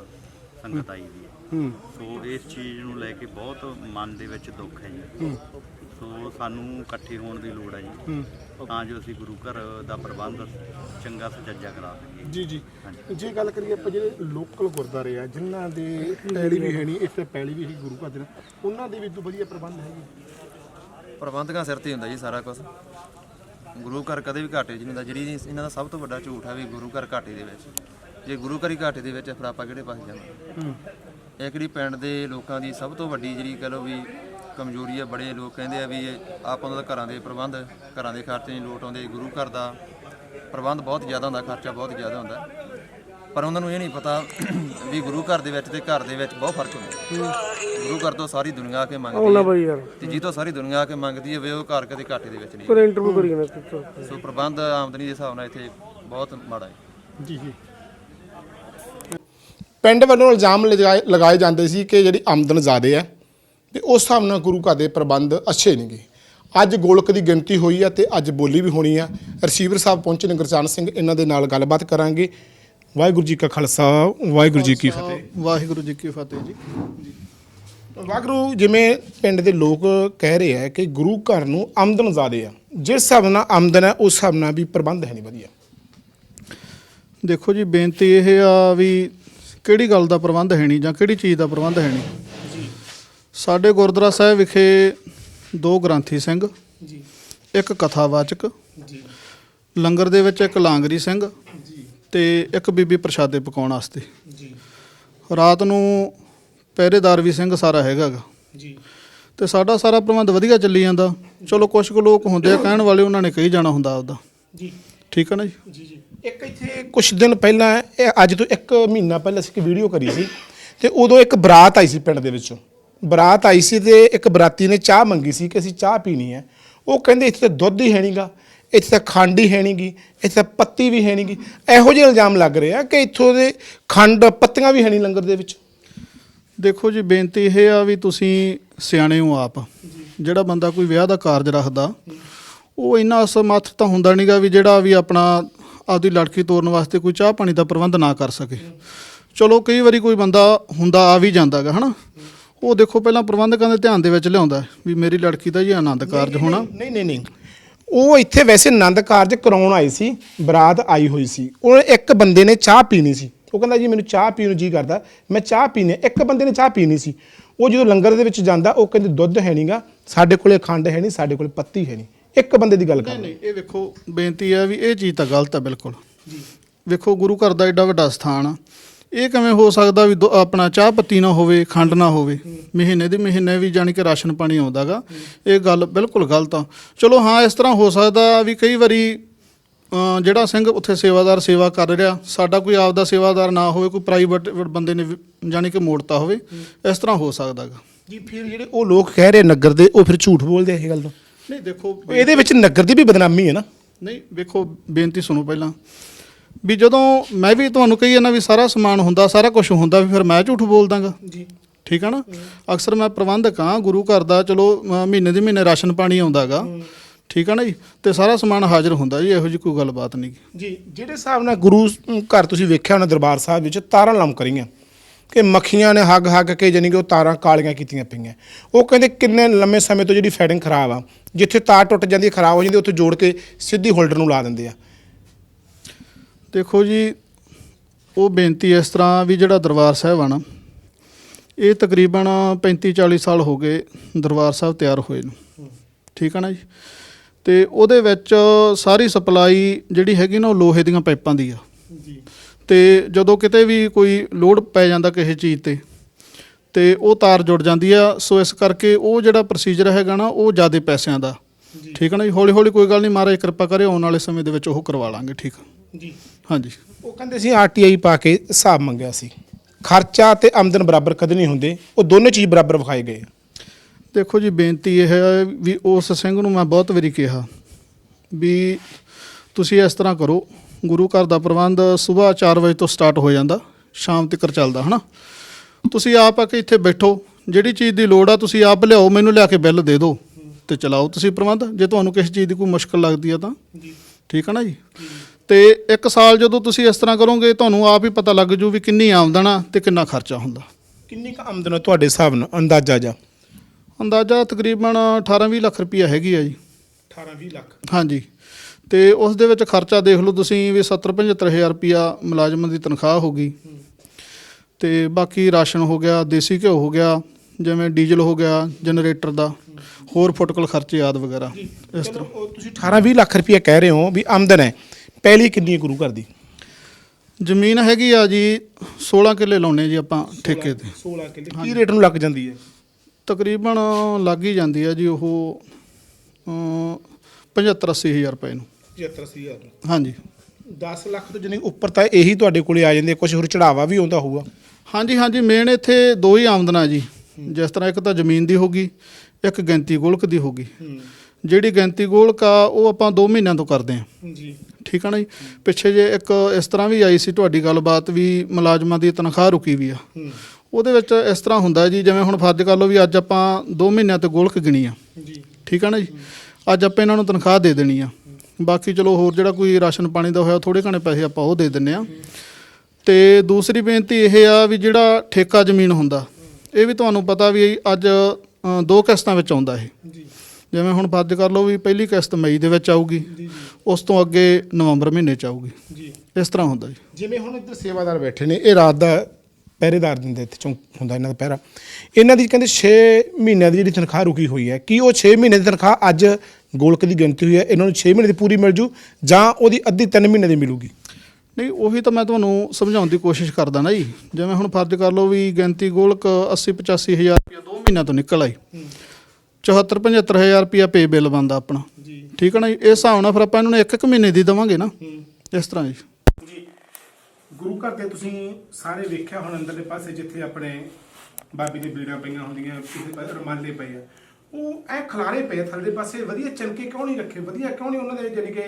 ਸੰਗਤ ਆਈ ਵੀ ਹੈ। ਸੋ ਇਸ ਚੀਜ਼ ਨੂੰ ਲੈ ਕੇ ਬਹੁਤ ਮਨ ਦੇ ਵਿੱਚ ਦੁੱਖ ਹੈ ਜੀ। ਸੋ ਸਾਨੂੰ ਇਕੱਠੇ ਹੋਣ ਦੀ ਲੋੜ ਹੈ ਜੀ। ਤਾਂ ਜੋ ਅਸੀਂ ਗੁਰੂ ਘਰ ਦਾ ਪ੍ਰਬੰਧ ਚੰਗਾ ਸੁਚੱਜਾ ਕਰਾ ਸਕੀਏ। ਜੀ ਜੀ। ਜੇ ਗੱਲ ਕਰੀਏ ਆਪਾਂ ਜਿਹੜੇ ਲੋਕਲ ਗੁਰਦਾਰੇ ਆ ਜਿਨ੍ਹਾਂ ਦੇ ਪੈਲੀ ਵੀ ਹੈ ਨਹੀਂ ਇੱਥੇ ਪੈਲੀ ਵੀ ਹੀ ਗੁਰੂ ਘਰ ਦੇ ਉਹਨਾਂ ਦੇ ਵੀ ਤੋਂ ਵਧੀਆ ਪ੍ਰਬੰਧ ਹੈਗੇ? ਪ੍ਰਬੰਧਕਾਂ ਸਿਰ ਤੇ ਹੁੰਦਾ ਜੀ ਸਾਰਾ ਕੁਝ ਗੁਰੂ ਘਰ ਕਦੇ ਵੀ ਘਾਟੇ 'ਚ ਨਹੀਂ ਹੁੰਦਾ। ਜਿਹੜੀ ਇਹਨਾਂ ਦਾ ਸਭ ਤੋਂ ਵੱਡਾ ਝੂਠ ਹੈ ਵੀ ਗੁਰੂ ਘਰ ਘਾਟੇ ਦੇ ਵਿੱਚ। ਜੇ ਗੁਰੂ ਘਰ ਹੀ ਘਾਟੇ ਦੇ ਵਿੱਚ ਹੈ, ਫਿਰ ਆਪਾਂ ਕਿਹੜੇ ਪਾਸੇ ਜਾਵਾਂਗੇ ਇਹ ਕਿਹੜੀ ਪਿੰਡ ਦੇ ਲੋਕਾਂ ਦੀ ਸਭ ਤੋਂ ਵੱਡੀ ਜਿਹੜੀ ਕਹ ਲਓ ਵੀ ਕਮਜ਼ੋਰੀ ਹੈ ਬੜੇ ਲੋਕ ਕਹਿੰਦੇ ਆ ਵੀ ਇਹ ਆਪਾਂ ਦਾ ਘਰਾਂ ਦੇ ਪ੍ਰਬੰਧ ਘਰਾਂ ਦੇ ਖਰਚੇ ਨਹੀਂ ਲੋਟ ਆਉਂਦੇ। ਗੁਰੂ ਘਰ ਦਾ ਪ੍ਰਬੰਧ ਬਹੁਤ ਜ਼ਿਆਦਾ ਹੁੰਦਾ ਖਰਚਾ ਬਹੁਤ ਜ਼ਿਆਦਾ ਹੁੰਦਾ। ਪਰ ਉਹਨਾਂ ਨੂੰ ਇਹ ਨਹੀਂ ਪਤਾ ਵੀ ਗੁਰੂ ਘਰ ਦੇ ਵਿੱਚ ਤੇ ਘਰ ਦੇ ਵਿੱਚ ਬਹੁਤ ਫ਼ਰਕ ਹੁੰਦਾ। ਗੁਰੂ ਘਰ ਤੋਂ ਸਾਰੀ ਦੁਨੀਆ ਆ ਕੇ ਮੰਗਦੀ ਹੈ ਤੇ ਜਿੱਥੋਂ ਸਾਰੀ ਦੁਨੀਆ ਆ ਕੇ ਮੰਗਦੀ ਹੈ ਵੇ ਉਹ ਘਰ ਕਦੇ ਘਾਟੇ ਦੇ ਵਿੱਚ ਨਹੀਂ। ਪਰ ਇੰਟਰਵਿਊ ਕਰੀ ਨਾ ਸੋ ਪ੍ਰਬੰਧ ਆਮਦਨੀ ਦੇ ਹਿਸਾਬ ਨਾਲ ਇੱਥੇ ਬਹੁਤ ਮਾੜਾ ਹੈ। ਜੀ ਜੀ। ਪਿੰਡ ਵੱਲੋਂ ਇਲਜ਼ਾਮ ਲਗਾਏ ਲਗਾਏ ਜਾਂਦੇ ਸੀ ਕਿ ਜਿਹੜੀ ਆਮਦਨ ਜ਼ਿਆਦੇ ਹੈ ਤੇ ਉਸ ਹਿਸਾਬ ਨਾਲ ਗੁਰੂ ਘਰ ਦੇ ਪ੍ਰਬੰਧ ਅੱਛੇ ਨਹੀਂਗੇ ਅੱਜ ਗੋਲਕ ਦੀ ਗਿਣਤੀ ਹੋਈ ਹੈ ਤੇ ਅੱਜ ਬੋਲੀ ਵੀ ਹੋਣੀ ਆ ਰਿਸੀਵਰ ਸਾਹਿਬ ਪਹੁੰਚੇ ਨੇ ਗੁਰਚਰਨ ਸਿੰਘ ਇਹਨਾਂ ਦੇ ਨਾਲ ਗੱਲਬਾਤ ਕਰਾਂਗੇ। ਵਾਹਿਗੁਰੂ ਜੀ ਕਾ ਖਾਲਸਾ ਵਾਹਿਗੁਰੂ ਜੀ ਕੀ ਫਤਿਹ। ਵਾਹਿਗੁਰੂ ਜੀ ਕੀ ਫਤਿਹ ਜੀ। ਵਾਹਿਗੁਰੂ ਜਿਵੇਂ ਪਿੰਡ ਦੇ ਲੋਕ ਕਹਿ ਰਹੇ ਆ ਕਿ ਗੁਰੂ ਘਰ ਨੂੰ ਆਮਦਨ ਜ਼ਿਆਦੇ ਆ ਜਿਸ ਹਿਸਾਬ ਨਾਲ ਆਮਦਨ ਹੈ ਉਸ ਹਿਸਾਬ ਨਾਲ ਵੀ ਪ੍ਰਬੰਧ ਹੈ ਨਹੀਂ ਵਧੀਆ। ਦੇਖੋ ਜੀ ਬੇਨਤੀ ਇਹ ਆ ਵੀ ਕਿਹੜੀ ਗੱਲ ਦਾ ਪ੍ਰਬੰਧ ਹੈ ਨਹੀਂ ਜਾਂ ਕਿਹੜੀ ਚੀਜ਼ ਦਾ ਪ੍ਰਬੰਧ ਹੈ ਨਹੀਂ ਸਾਡੇ ਗੁਰਦੁਆਰਾ ਸਾਹਿਬ ਵਿਖੇ ਦੋ ਗ੍ਰੰਥੀ ਸਿੰਘ ਜੀ। ਇੱਕ ਕਥਾਵਾਚਕ ਜੀ। ਲੰਗਰ ਦੇ ਵਿੱਚ ਇੱਕ ਲਾਂਗਰੀ ਸਿੰਘ ਤੇ ਇੱਕ ਬੀਬੀ ਪ੍ਰਸ਼ਾਦੇ ਪਕਾਉਣ ਵਾਸਤੇ। ਜੀ। ਰਾਤ ਨੂੰ ਪਹਿਰੇਦਾਰ ਵੀ ਸਿੰਘ ਸਾਰਾ ਹੈਗਾ ਗਾ। ਜੀ। ਤੇ ਸਾਡਾ ਸਾਰਾ ਪ੍ਰਬੰਧ ਵਧੀਆ ਚੱਲੀ ਜਾਂਦਾ। ਚਲੋ ਕੁਝ ਕੁ ਲੋਕ ਹੁੰਦੇ ਆ ਕਹਿਣ ਵਾਲੇ ਉਹਨਾਂ ਨੇ ਕਹੀ ਜਾਣਾ ਹੁੰਦਾ ਆਪਦਾ। ਜੀ। ਠੀਕ ਹੈ ਨਾ ਜੀ? ਜੀ ਜੀ। ਇੱਕ ਇੱਥੇ ਕੁਝ ਦਿਨ ਪਹਿਲਾਂ ਇਹ ਅੱਜ ਤੋਂ ਇੱਕ ਮਹੀਨਾ ਪਹਿਲਾਂ ਅਸੀਂ ਇੱਕ ਵੀਡੀਓ ਕਰੀ ਸੀ ਤੇ ਉਦੋਂ ਇੱਕ ਬਰਾਤ ਆਈ ਸੀ ਪਿੰਡ ਦੇ ਵਿੱਚੋਂ। ਬਰਾਤ ਆਈ ਸੀ ਤੇ ਇੱਕ ਬਰਾਤੀ ਨੇ ਚਾਹ ਮੰਗੀ ਸੀ ਕਿ ਅਸੀਂ ਚਾਹ ਪੀਣੀ ਹੈ। ਉਹ ਕਹਿੰਦੇ ਇੱਥੇ ਤਾਂ ਦੁੱਧ ਹੀ ਹੈ ਨਹੀਂਗਾ ਇੱਥੇ ਤਾਂ ਖੰਡ ਹੀ ਹੈ ਨਹੀਂਗੀ ਇੱਥੇ ਤਾਂ ਪੱਤੀ ਵੀ ਹੈ ਨਹੀਂਗੀ ਇਹੋ ਜਿਹੇ ਇਲਜ਼ਾਮ ਲੱਗ ਰਹੇ ਆ ਕਿ ਇੱਥੋਂ ਦੇ ਖੰਡ ਪੱਤੀਆਂ ਵੀ ਹੈ ਨਹੀਂ ਲੰਗਰ ਦੇ ਵਿੱਚ। ਦੇਖੋ ਜੀ ਬੇਨਤੀ ਇਹ ਆ ਵੀ ਤੁਸੀਂ ਸਿਆਣੇ ਹੋ ਆਪ। ਜਿਹੜਾ ਬੰਦਾ ਕੋਈ ਵਿਆਹ ਦਾ ਕਾਰਜ ਰੱਖਦਾ ਉਹ ਇੰਨਾ ਅਸਮਰਥ ਤਾਂ ਹੁੰਦਾ ਨਹੀਂਗਾ ਵੀ ਜਿਹੜਾ ਵੀ ਆਪਣਾ ਆਪਦੀ ਲੜਕੀ ਤੋਰਨ ਵਾਸਤੇ ਕੋਈ ਚਾਹ ਪਾਣੀ ਦਾ ਪ੍ਰਬੰਧ ਨਾ ਕਰ ਸਕੇ। ਚਲੋ ਕਈ ਵਾਰੀ ਕੋਈ ਬੰਦਾ ਹੁੰਦਾ ਆ ਵੀ ਜਾਂਦਾਗਾ ਹਨਾ? ਉਹ ਦੇਖੋ ਪਹਿਲਾਂ ਪ੍ਰਬੰਧਕਾਂ ਦੇ ਧਿਆਨ ਦੇ ਵਿੱਚ ਲਿਆਉਂਦਾ ਵੀ ਮੇਰੀ ਲੜਕੀ ਦਾ ਜੀ ਆਨੰਦ ਕਾਰਜ ਹੋਣਾ। ਨਹੀਂ ਨਹੀਂ ਨਹੀਂ। ਉਹ ਇੱਥੇ ਵੈਸੇ ਆਨੰਦ ਕਾਰਜ ਕਰਾਉਣ ਆਏ ਸੀ ਬਰਾਤ ਆਈ ਹੋਈ ਸੀ। ਉਹ ਇੱਕ ਬੰਦੇ ਨੇ ਚਾਹ ਪੀਣੀ ਸੀ। ਉਹ ਕਹਿੰਦਾ ਜੀ ਮੈਨੂੰ ਚਾਹ ਪੀਣ ਨੂੰ ਜੀ ਕਰਦਾ। ਮੈਂ ਚਾਹ ਪੀਣੀ ਹੈ। ਇੱਕ ਬੰਦੇ ਨੇ ਚਾਹ ਪੀਣੀ ਸੀ। ਉਹ ਜਦੋਂ ਲੰਗਰ ਦੇ ਵਿੱਚ ਜਾਂਦਾ ਉਹ ਕਹਿੰਦੇ ਦੁੱਧ ਹੈ ਨਹੀਂਗਾ ਸਾਡੇ ਕੋਲੇ ਖੰਡ ਹੈ ਨਹੀਂ ਸਾਡੇ ਕੋਲੇ ਪੱਤੀ ਹੈ ਨਹੀਂ ਇੱਕ ਬੰਦੇ ਦੀ ਗੱਲ ਕਰ। ਨਹੀਂ ਨਹੀਂ ਇਹ ਵੇਖੋ ਬੇਨਤੀ ਹੈ ਵੀ ਇਹ ਚੀਜ਼ ਤਾਂ ਗਲਤ ਹੈ ਬਿਲਕੁਲ। ਜੀ। ਵੇਖੋ ਗੁਰੂ ਘਰ ਦਾ ਐਡਾ ਵੱਡਾ ਸਥਾਨ ਆ। ਇਹ ਕਿਵੇਂ ਹੋ ਸਕਦਾ ਵੀ ਦੁ- ਆਪਣਾ ਚਾਹ ਪੱਤੀ ਨਾ ਹੋਵੇ ਖੰਡ ਨਾ ਹੋਵੇ? ਮਹੀਨੇ ਦੇ ਮਹੀਨੇ ਵੀ ਜਾਣੀ ਕਿ ਰਾਸ਼ਨ ਪਾਣੀ ਆਉਂਦਾਗਾ। ਇਹ ਗੱਲ ਬਿਲਕੁਲ ਗਲਤ ਆ। ਚਲੋ ਹਾਂ ਇਸ ਤਰ੍ਹਾਂ ਹੋ ਸਕਦਾ ਵੀ ਕਈ ਵਾਰੀ ਅ, ਜਿਹੜਾ ਸਿੰਘ ਉੱਥੇ ਸੇਵਾਦਾਰ ਸੇਵਾ ਕਰ ਰਿਹਾ ਸਾਡਾ ਕੋਈ ਆਪਦਾ ਸੇਵਾਦਾਰ ਨਾ ਹੋਵੇ ਕੋਈ ਪ੍ਰਾਈਵੇਟ ਬੰਦੇ ਨੇ ਵੀ ਜਾਣੀ ਕਿ ਮੋੜਤਾ ਹੋਵੇ ਇਸ ਤਰ੍ਹਾਂ ਹੋ ਸਕਦਾਗਾ। ਜੀ ਫਿਰ ਜਿਹੜੇ ਉਹ ਲੋਕ ਕਹਿ ਰਹੇ ਨਗਰ ਦੇ ਉਹ ਫਿਰ ਝੂਠ ਬੋਲਦੇ ਆ ਇਹ ਗੱਲ ਤੋਂ? ਨਹੀਂ ਦੇਖੋ ਇਹਦੇ ਵਿੱਚ ਨਗਰ ਦੀ ਵੀ ਬਦਨਾਮੀ ਹੈ ਨਾ। ਨਹੀਂ ਵੇਖੋ ਬੇਨਤੀ ਸੁਣੋ ਪਹਿਲਾਂ। ਵੀ ਜਦੋਂ ਮੈਂ ਵੀ ਤੁਹਾਨੂੰ ਕਹੀ ਜਾਂਦਾ ਵੀ ਸਾਰਾ ਸਮਾਨ ਹੁੰਦਾ ਸਾਰਾ ਕੁਝ ਹੁੰਦਾ ਵੀ ਫਿਰ ਮੈਂ ਝੂਠ ਬੋਲ ਦਾਂਗਾ। ਜੀ। ਠੀਕ ਹੈ ਨਾ? ਅਕਸਰ ਮੈਂ ਪ੍ਰਬੰਧਕ ਹਾਂ ਗੁਰੂ ਘਰ ਦਾ ਚਲੋ ਮਹੀਨੇ ਦੇ ਮਹੀਨੇ ਰਾਸ਼ਨ ਪਾਣੀ ਆਉਂਦਾਗਾ। ਠੀਕ ਹੈ ਨਾ ਜੀ? ਤੇ ਸਾਰਾ ਸਮਾਨ ਹਾਜ਼ਰ ਹੁੰਦਾ ਜੀ ਇਹੋ ਜਿਹੀ ਕੋਈ ਗੱਲਬਾਤ ਨਹੀਂ ਜੀ ਜਿਹੜੇ ਹਿਸਾਬ ਨਾਲ ਗੁਰੂ ਘਰ ਤੁਸੀਂ ਵੇਖਿਆ ਹੋਣਾ ਦਰਬਾਰ ਸਾਹਿਬ ਵਿੱਚ ਤਾਰਾਂ ਲਮਕ ਰਹੀਆਂ। ਕਿ ਮੱਖੀਆਂ ਨੇ ਹੱਗ ਹੱਗ ਕੇ ਜਾਣੀ ਕਿ ਉਹ ਤਾਰਾਂ ਕਾਲੀਆਂ ਕੀਤੀਆਂ ਪਈਆਂ। ਉਹ ਕਹਿੰਦੇ ਕਿੰਨੇ ਲੰਮੇ ਸਮੇਂ ਤੋਂ ਜਿਹੜੀ ਫੈਡਿੰਗ ਖਰਾਬ ਆ। ਜਿੱਥੇ ਤਾਰ ਟੁੱਟ ਜਾਂਦੀ ਖਰਾਬ ਹੋ ਜਾਂਦੀ ਉੱਥੇ ਜੋੜ ਕੇ ਸਿੱਧੀ ਹੋਲਡਰ ਨੂੰ ਲਾ ਦਿੰਦੇ ਆ। ਦੇਖੋ ਜੀ ਉਹ ਬੇਨਤੀ ਇਸ ਤਰ੍ਹਾਂ ਵੀ ਜਿਹੜਾ ਦਰਬਾਰ ਸਾਹਿਬ ਆ ਨਾ ਇਹ ਤਕਰੀਬਨ 35 40 ਸਾਲ ਹੋ ਗਏ ਦਰਬਾਰ ਸਾਹਿਬ ਤਿਆਰ ਹੋਏ ਨੂੰ। ਠੀਕ ਹੈ ਨਾ ਜੀ? ਤੇ ਉਹਦੇ ਵਿੱਚ ਸਾਰੀ ਸਪਲਾਈ ਜਿਹੜੀ ਹੈਗੀ ਨਾ ਉਹ ਲੋਹੇ ਦੀਆਂ ਪਾਈਪਾਂ ਦੀ ਆ। ਜੀ। ਤੇ ਜਦੋਂ ਕਿਤੇ ਵੀ ਕੋਈ ਲੋਡ ਪੈ ਜਾਂਦਾ ਕਿਸੇ ਚੀਜ਼ ਤੇ ਤੇ ਉਹ ਤਾਰ ਜੁੜ ਜਾਂਦੀ ਆ। ਸੋ ਇਸ ਕਰਕੇ ਉਹ ਜਿਹੜਾ ਪ੍ਰੋਸੀਜਰ ਹੈਗਾ ਨਾ ਉਹ ਜ਼ਿਆਦਾ ਪੈਸਿਆਂ ਦਾ। ਠੀਕ ਹੈ ਨਾ ਜੀ? ਹੌਲੀ ਹੌਲੀ ਕੋਈ ਗੱਲ ਨਹੀਂ ਮਹਾਰਾਜ ਕਿਰਪਾ ਕਰੇ ਆਉਣ ਵਾਲੇ ਸਮੇਂ ਦੇ ਵਿੱਚ ਉਹ ਕਰਵਾ ਲਾਂਗੇ ਠੀਕ ਜੀ। ਹਾਂਜੀ। ਉਹ ਕਹਿੰਦੇ ਸੀ ਆਰਟੀਆਈ ਪਾ ਕੇ ਹਿਸਾਬ ਮੰਗਿਆ ਸੀ। ਖਰਚਾ ਤੇ ਆਮਦਨ ਬਰਾਬਰ ਕਦੇ ਨਹੀਂ ਹੁੰਦੇ ਉਹ ਦੋਨੇ ਚੀਜ਼ ਬਰਾਬਰ ਵਿਖਾਏ ਗਏ। ਦੇਖੋ ਜੀ ਬੇਨਤੀ ਇਹ ਹੈ ਵੀ ਉਸ ਸਿੰਘ ਨੂੰ ਮੈਂ ਬਹੁਤ ਵਾਰੀ ਕਿਹਾ ਵੀ ਤੁਸੀਂ ਇਸ ਤਰ੍ਹਾਂ ਕਰੋ ਗੁਰੂ ਘਰ ਦਾ ਪ੍ਰਬੰਧ ਸਵੇਰ 4 ਵਜੇ ਤੋਂ ਸਟਾਰਟ ਹੋ ਜਾਂਦਾ ਸ਼ਾਮ ਤੱਕ ਚੱਲਦਾ ਹਨਾ? ਤੁਸੀਂ ਆਪ ਆ ਕੇ ਇੱਥੇ ਬੈਠੋ ਜਿਹੜੀ ਚੀਜ਼ ਦੀ ਲੋੜ ਆ ਤੁਸੀਂ ਆਪ ਲਿਆਓ ਮੈਨੂੰ ਲਿਆ ਕੇ ਬਿੱਲ ਦੇ ਦਿਓ ਤੇ ਚਲਾਓ ਤੁਸੀਂ ਪ੍ਰਬੰਧ। ਜੇ ਤੁਹਾਨੂੰ ਕਿਸੇ ਚੀਜ਼ ਦੀ ਕੋਈ ਮੁਸ਼ਕਲ ਲੱਗਦੀ ਆ ਤਾਂ। ਠੀਕ ਹੈ ਨਾ ਜੀ? ਤੇ ਇੱਕ ਸਾਲ ਜਦੋਂ ਤੁਸੀਂ ਇਸ ਤਰ੍ਹਾਂ ਕਰੋਗੇ ਤੁਹਾਨੂੰ ਆਪ ਹੀ ਪਤਾ ਲੱਗ ਜੂ ਵੀ ਕਿੰਨੀ ਆਮਦਨ ਆ ਤੇ ਕਿੰਨਾ ਖਰਚਾ ਹੁੰਦਾ। ਕਿੰਨੀ ਕੁ ਆਮਦਨ ਹੈ ਤੁਹਾਡੇ ਹਿਸਾਬ ਨਾਲ ਅੰਦਾਜ਼ਾ ਜਾ? ਅੰਦਾਜ਼ਾ ਤਕਰੀਬਨ 18-20 ਲੱਖ ਰੁਪਈਆ ਹੈਗੀ ਆ ਜੀ। 18 20 ਲੱਖ? ਹਾਂਜੀ। ਤੇ ਉਸ ਦੇ ਵਿੱਚ ਖਰਚਾ ਦੇਖ ਲਓ ਤੁਸੀਂ ਵੀ 70 ਹਜ਼ਾਰ ਰੁਪਿਆ ਮੁਲਾਜ਼ਮਾਂ ਦੀ ਤਨਖਾਹ ਹੋ ਗਈ। ਤੇ ਬਾਕੀ ਰਾਸ਼ਨ ਹੋ ਗਿਆ ਦੇਸੀ ਘਿਓ ਹੋ ਗਿਆ ਜਿਵੇਂ ਡੀਜ਼ਲ ਹੋ ਗਿਆ ਜਨਰੇਟਰ ਦਾ ਹੋਰ ਫੁੱਟਕਲ ਖਰਚੇ ਆਦ ਵਗੈਰਾ। ਇਸ ਤਰ੍ਹਾਂ। ਤੁਸੀਂ 18 20 ਲੱਖ ਰੁਪਏ ਕਹਿ ਰਹੇ ਹੋ ਵੀ ਆਮਦਨ ਹੈ। ਪਹਿਲੀ ਕਿੰਨੀ ਹੈ ਗੁਰੂ ਘਰ ਦੀ? ਜ਼ਮੀਨ ਹੈਗੀ ਆ ਜੀ 16 ਕਿੱਲੇ ਲਾਉਣੇ ਜੀ ਆਪਾਂ ਠੇਕੇ ਤੇ। 16 ਕਿੱਲੇ। ਕੀ ਰੇਟ ਨੂੰ ਲੱਗ ਜਾਂਦੀ ਹੈ? ਤਕਰੀਬਨ ਲੱਗ ਹੀ ਜਾਂਦੀ ਆ ਜੀ ਉਹ 75 80 ਹਜ਼ਾਰ ਰੁਪਏ ਨੂੰ। 75000 ਹਾਂਜੀ। 10 ਲੱਖ ਤੋਂ ਜਿੰਨੇ ਉੱਪਰ ਤਾਂ ਇਹੀ ਤੁਹਾਡੇ ਕੋਲੇ ਆ ਜਾਂਦੇ ਕੁਝ ਹੋਰ ਚੜਾਵਾ ਵੀ ਆਉਂਦਾ ਹੋਊਗਾ। ਹਾਂਜੀ ਹਾਂਜੀ ਮੇਨ ਇੱਥੇ ਦੋ ਹੀ ਆਮਦਨਾਂ ਜੀ। ਜਿਸ ਤਰ੍ਹਾਂ ਇੱਕ ਤਾਂ ਜ਼ਮੀਨ ਦੀ ਹੋਗੀ ਇੱਕ ਗਿਣਤੀ ਗੋਲਕ ਦੀ ਹੋਗੀ ਜਿਹੜੀ ਗਿਣਤੀ ਗੋਲਕ ਆ ਉਹ ਆਪਾਂ 2 ਮਹੀਨਿਆਂ ਤੋਂ ਕਰਦੇ ਹਾਂ ਜੀ। ਠੀਕ ਆ ਨਾ ਜੀ? ਪਿੱਛੇ ਜੇ ਇੱਕ ਇਸ ਤਰ੍ਹਾਂ ਵੀ ਆਈ ਸੀ ਤੁਹਾਡੀ ਗੱਲਬਾਤ ਵੀ ਮੁਲਾਜ਼ਮਾਂ ਦੀ ਤਨਖਾਹ ਰੁਕੀ ਵੀ ਆ। ਉਹਦੇ ਵਿੱਚ ਇਸ ਤਰ੍ਹਾਂ ਹੁੰਦਾ ਜੀ ਜਿਵੇਂ ਹੁਣ ਫਰਜ਼ ਕਰ ਲਓ ਵੀ ਅੱਜ ਆਪਾਂ 2 ਮਹੀਨਿਆਂ ਤੇ ਗੋਲਕ ਗਿਣੀ ਆ। ਜੀ। ਠੀਕ ਆ ਨਾ ਜੀ? ਅੱਜ ਆਪਾਂ ਇਹਨਾਂ ਨੂੰ ਤਨਖਾਹ ਦੇ ਦੇਣੀ ਆ। ਬਾਕੀ ਚਲੋ ਹੋਰ ਜਿਹੜਾ ਕੋਈ ਰਾਸ਼ਨ ਪਾਣੀ ਦਾ ਹੋਇਆ ਥੋੜੇ ਘਣੇ ਪੈਸੇ ਆਪਾਂ ਉਹ ਦੇ ਦਿੰਨੇ ਆ। ਤੇ ਦੂਸਰੀ ਬੇਨਤੀ ਇਹ ਆ ਵੀ ਜਿਹੜਾ ਠੇਕਾ ਜ਼ਮੀਨ ਹੁੰਦਾ ਇਹ ਵੀ ਤੁਹਾਨੂੰ ਪਤਾ ਵੀ ਅੱਜ ਦੋ ਕਿਸ਼ਤਾਂ ਵਿੱਚ ਆਉਂਦਾ ਇਹ। ਜੀ। ਜਿਵੇਂ ਹੁਣ ਫਰਜ਼ ਕਰ ਲਓ ਵੀ ਪਹਿਲੀ ਕਿਸ਼ਤ ਮਈ ਦੇ ਵਿੱਚ ਆਊਗੀ ਉਸ ਤੋਂ ਅੱਗੇ ਨਵੰਬਰ ਮਹੀਨੇ ਚ ਆਊਗੀ। ਜੀ। ਇਸ ਤਰ੍ਹਾਂ ਹੁੰਦਾ ਜੀ। ਜਿਵੇਂ ਹੁਣ ਇੱਧਰ ਸੇਵਾਦਾਰ ਬੈਠੇ ਨੇ ਇਹ ਰਾਤ ਦਾ ਪਹਿਰੇਦਾਰ ਦਿੰਦੇ ਇੱਥੇ ਚੌਂਕ ਹੁੰਦਾ ਇਹਨਾਂ ਦਾ ਪਹਿਰਾ। ਇਹਨਾਂ ਦੀ ਕਹਿੰਦੇ 6 ਮਹੀਨਿਆਂ ਦੀ ਜਿਹੜੀ ਤਨਖਾਹ ਰੁਕੀ ਹੋਈ ਹੈ ਕੀ ਉਹ 6 ਮਹੀਨੇ ਦੀ ਤਨਖਾਹ ਅੱਜ ਗੋਲਕ ਦੀ ਗਿਣਤੀ ਹੋਈ ਹੈ ਇਹਨਾਂ ਨੂੰ 6 ਮਹੀਨੇ ਦੀ ਪੂਰੀ ਮਿਲ ਜੂ ਜਾਂ ਉਹਦੀ ਅੱਧੀ 3 ਮਹੀਨੇ ਦੀ ਮਿਲੂਗੀ? ਨਹੀਂ ਉਹੀ ਤਾਂ ਮੈਂ ਤੁਹਾਨੂੰ ਸਮਝਾਉਣ ਦੀ ਕੋਸ਼ਿਸ਼ ਕਰਦਾ ਨਾ ਜੀ। ਜਿਵੇਂ ਹੁਣ ਫਰਜ਼ ਕਰ ਲਓ ਵੀ ਗਿਣਤੀ ਗੋਲਕ 80 85 ਹਜ਼ਾਰ ਰੁਪਇਆ ਦੋ ਮਹੀਨਿਆਂ ਤੋਂ ਨਿਕਲ ਆਈ। 74 75 ਹਜ਼ਾਰ ਰੁਪਇਆ ਪੇ ਬਿੱਲ ਬੰਦਾ ਆਪਣਾ। ਜੀ। ਠੀਕ ਹੈ ਨਾ ਜੀ? ਇਸ ਹਿਸਾਬ ਨਾਲ ਫਿਰ ਆਪਾਂ ਇਹਨਾਂ ਨੂੰ ਇੱਕ ਇੱਕ ਮਹੀਨੇ ਦੀ ਦੇਵਾਂਗੇ ਨਾ। ਇਸ ਤਰ੍ਹਾਂ ਜੀ। ਜੀ। ਗੁਰੂ ਘਰ ਦੇ ਤੁਸੀਂ ਸਾਰੇ ਵੇਖਿਆ ਹੁਣ ਅੰਦਰਲੇ ਪਾਸੇ ਜਿੱਥੇ ਆਪਣੇ ਬਾਬੀ ਦੇ ਬੀੜਾਂ ਪਈਆਂ ਹੁੰਦੀਆਂ ਕਿਸੇ ਪਾਸੇ ਰਮਾਲੇ ਪਏ ਆ। ਉਹ ਐ ਖਲਾਰੇ ਪਏ ਥੱਲੇ ਪਾਸੇ ਵਧੀਆ ਚਮਕੇ ਕਿਉਂ ਨਹੀਂ ਰੱਖੇ? ਵਧੀਆ ਕਿਉਂ ਨਹੀਂ ਉਹਨਾਂ ਦੇ ਜਾਨੀ ਕਿ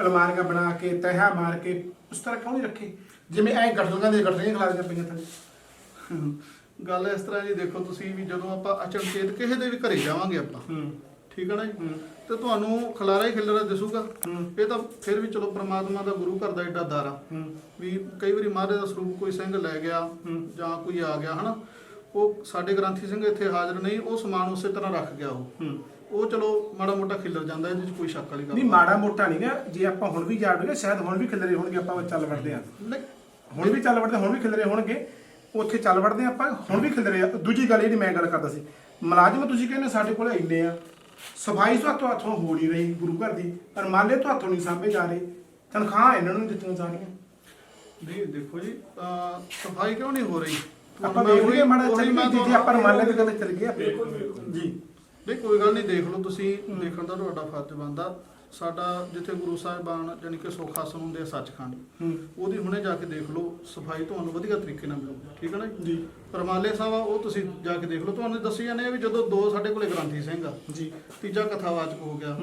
ਅਲਮਾਰੀਆਂ ਬਣਾ ਕੇ ਤਹਿਆ ਮਾਰ ਕੇ ਉਸ ਤਰ੍ਹਾਂ ਕਿਉਂ ਨਹੀਂ ਰੱਖੇ? ਜਿਵੇਂ ਐ ਗਠਲੀਆਂ ਦੇ ਗਠਲੀਆਂ ਖਲਾਰੀਆਂ ਪਈਆਂ ਥੱਲੇ। ਗੱਲ ਇਸ ਤਰ੍ਹਾਂ ਜੀ ਦੇਖੋ ਤੁਸੀਂ ਵੀ ਜਦੋਂ ਆਪਾਂ ਅਚਨਚੇਤ ਕਿਸੇ ਦੇ ਵੀ ਘਰੇ ਜਾਵਾਂਗੇ ਆਪਾਂ ਹੂੰ। ਠੀਕ ਹੈ ਨਾ ਜੀ? ਤੇ ਤੁਹਾਨੂੰ ਖਲਾਰਾ ਹੀ ਖਿਲਰਾ ਦਿਸੂਗਾ। ਇਹ ਤਾਂ ਫਿਰ ਵੀ ਚਲੋ ਪ੍ਰਮਾਤਮਾ ਦਾ ਗੁਰੂ ਘਰ ਦਾ ਏਡਾ ਦਾਰਾ। ਵੀ ਕਈ ਵਾਰੀ ਮਹਾਰਾਜ ਦਾ ਸਰੂਪ ਕੋਈ ਸਿੰਘ ਲੈ ਗਿਆ ਜਾਂ ਕੋਈ ਆ ਗਿਆ ਹਨਾ? ਉਹ ਸਾਡੇ ਗ੍ਰੰਥੀ ਸਿੰਘ ਇੱਥੇ ਹਾਜ਼ਰ ਨਹੀਂ ਉਹ ਸਮਾਨ ਉਸੇ ਤਰ੍ਹਾਂ ਰੱਖ ਗਿਆ ਉਹ। ਉਹ ਚਲੋ ਮਾੜਾ ਮੋਟਾ ਖਿੱਲਰ ਜਾਂਦਾ ਇਹਦੇ 'ਚ ਕੋਈ ਸ਼ੱਕ ਵਾਲੀ ਗੱਲ ਨਹੀਂ ਮਾੜਾ ਮੋਟਾ ਨਹੀਂ ਗਾ ਜੇ ਆਪਾਂ ਹੁਣ ਵੀ ਜਾੜੂਗੇ ਸ਼ਾਇਦ ਹੁਣ ਵੀ ਖਿਲਰੇ ਹੋਣਗੇ ਆਪਾਂ ਚੱਲ ਵੜਦੇ ਆ ਨਹੀਂ। ਹੁਣ ਵੀ ਚੱਲ ਵੜਦੇ ਹੁਣ ਵੀ ਖਿਲਰੇ ਹੋਣਗੇ। ਉੱਥੇ ਚੱਲ ਵੜਦੇ ਆਪਾਂ ਹੁਣ ਵੀ ਖਿਲਰੇ ਆ। ਦੂਜੀ ਗੱਲ ਜਿਹੜੀ ਮੈਂ ਗੱਲ ਕਰਦਾ ਸੀ ਮੁਲਾਜ਼ਮ ਤੁਸੀਂ ਕਹਿੰਦੇ ਸਾਡੇ ਕੋਲ ਇੰਨੇ ਆ। ਸਫ਼ਾਈ ਤੁਹਾਤੋਂ ਹੱਥੋਂ ਹੋ ਨਹੀਂ ਰਹੀ ਗੁਰੂ ਘਰ ਦੀ ਪਰ ਮਾਲੇ ਤੋਂ ਹੱਥੋਂ ਨਹੀਂ ਸਾਂਭੇ ਜਾ ਰਹੇ। ਤਨਖਾਹ ਇਹਨਾਂ ਨੂੰ ਦਿੱਤੀਆਂ ਜਾ ਰਹੀਆਂ। ਨਹੀਂ ਦੇਖੋ ਜੀ ਸਫ਼ਾਈ ਕਿਉਂ ਨਹੀਂ ਹੋ ਰਹੀ? ਆਪਾਂ ਵੇਖ ਲਈਏ ਮਾੜਾ ਚੱਲ ਜੀ ਜੇ ਆਪਾਂ ਮਾਲੇ ਦੀ ਗੱਲ ਚੱਲ ਗਏ ਜੀ। ਨਹੀਂ ਕੋਈ ਗੱਲ ਨਹੀਂ ਦੇਖ ਲਓ ਤੁਸੀਂ ਦੇਖਣ ਦਾ ਤੁਹਾਡਾ ਫਰਜ਼ ਬਣਦਾ। ਸਾਡਾ ਜਿੱਥੇ ਗੁਰੂ ਸਾਹਿਬਾਨ ਜਾਨੀ ਕਿ ਸੁੱਖ ਆਸਣ ਹੁੰਦੇ ਆ ਸੱਚਖੰਡ ਉਹਦੀ ਹੁਣੇ ਜਾ ਕੇ ਦੇਖ ਲਓ ਸਫ਼ਾਈ ਤੁਹਾਨੂੰ ਵਧੀਆ ਤਰੀਕੇ ਨਾਲ ਮਿਲੂਗੀ ਠੀਕ ਹੈ ਨਾ ਜੀ? ਪਰਮਾਲੇ ਸਾਹਿਬ ਆ ਉਹ ਤੁਸੀਂ ਜਾ ਕੇ ਦੇਖ ਲਓ ਤੁਹਾਨੂੰ ਦੱਸੀ ਜਾਂਦੇ ਆ ਵੀ ਜਦੋਂ ਦੋ ਸਾਡੇ ਕੋਲੇ ਗ੍ਰੰਥੀ ਸਿੰਘ ਆ ਜੀ। ਤੀਜਾ ਕਥਾਵਾਚਕ ਹੋ ਗਿਆ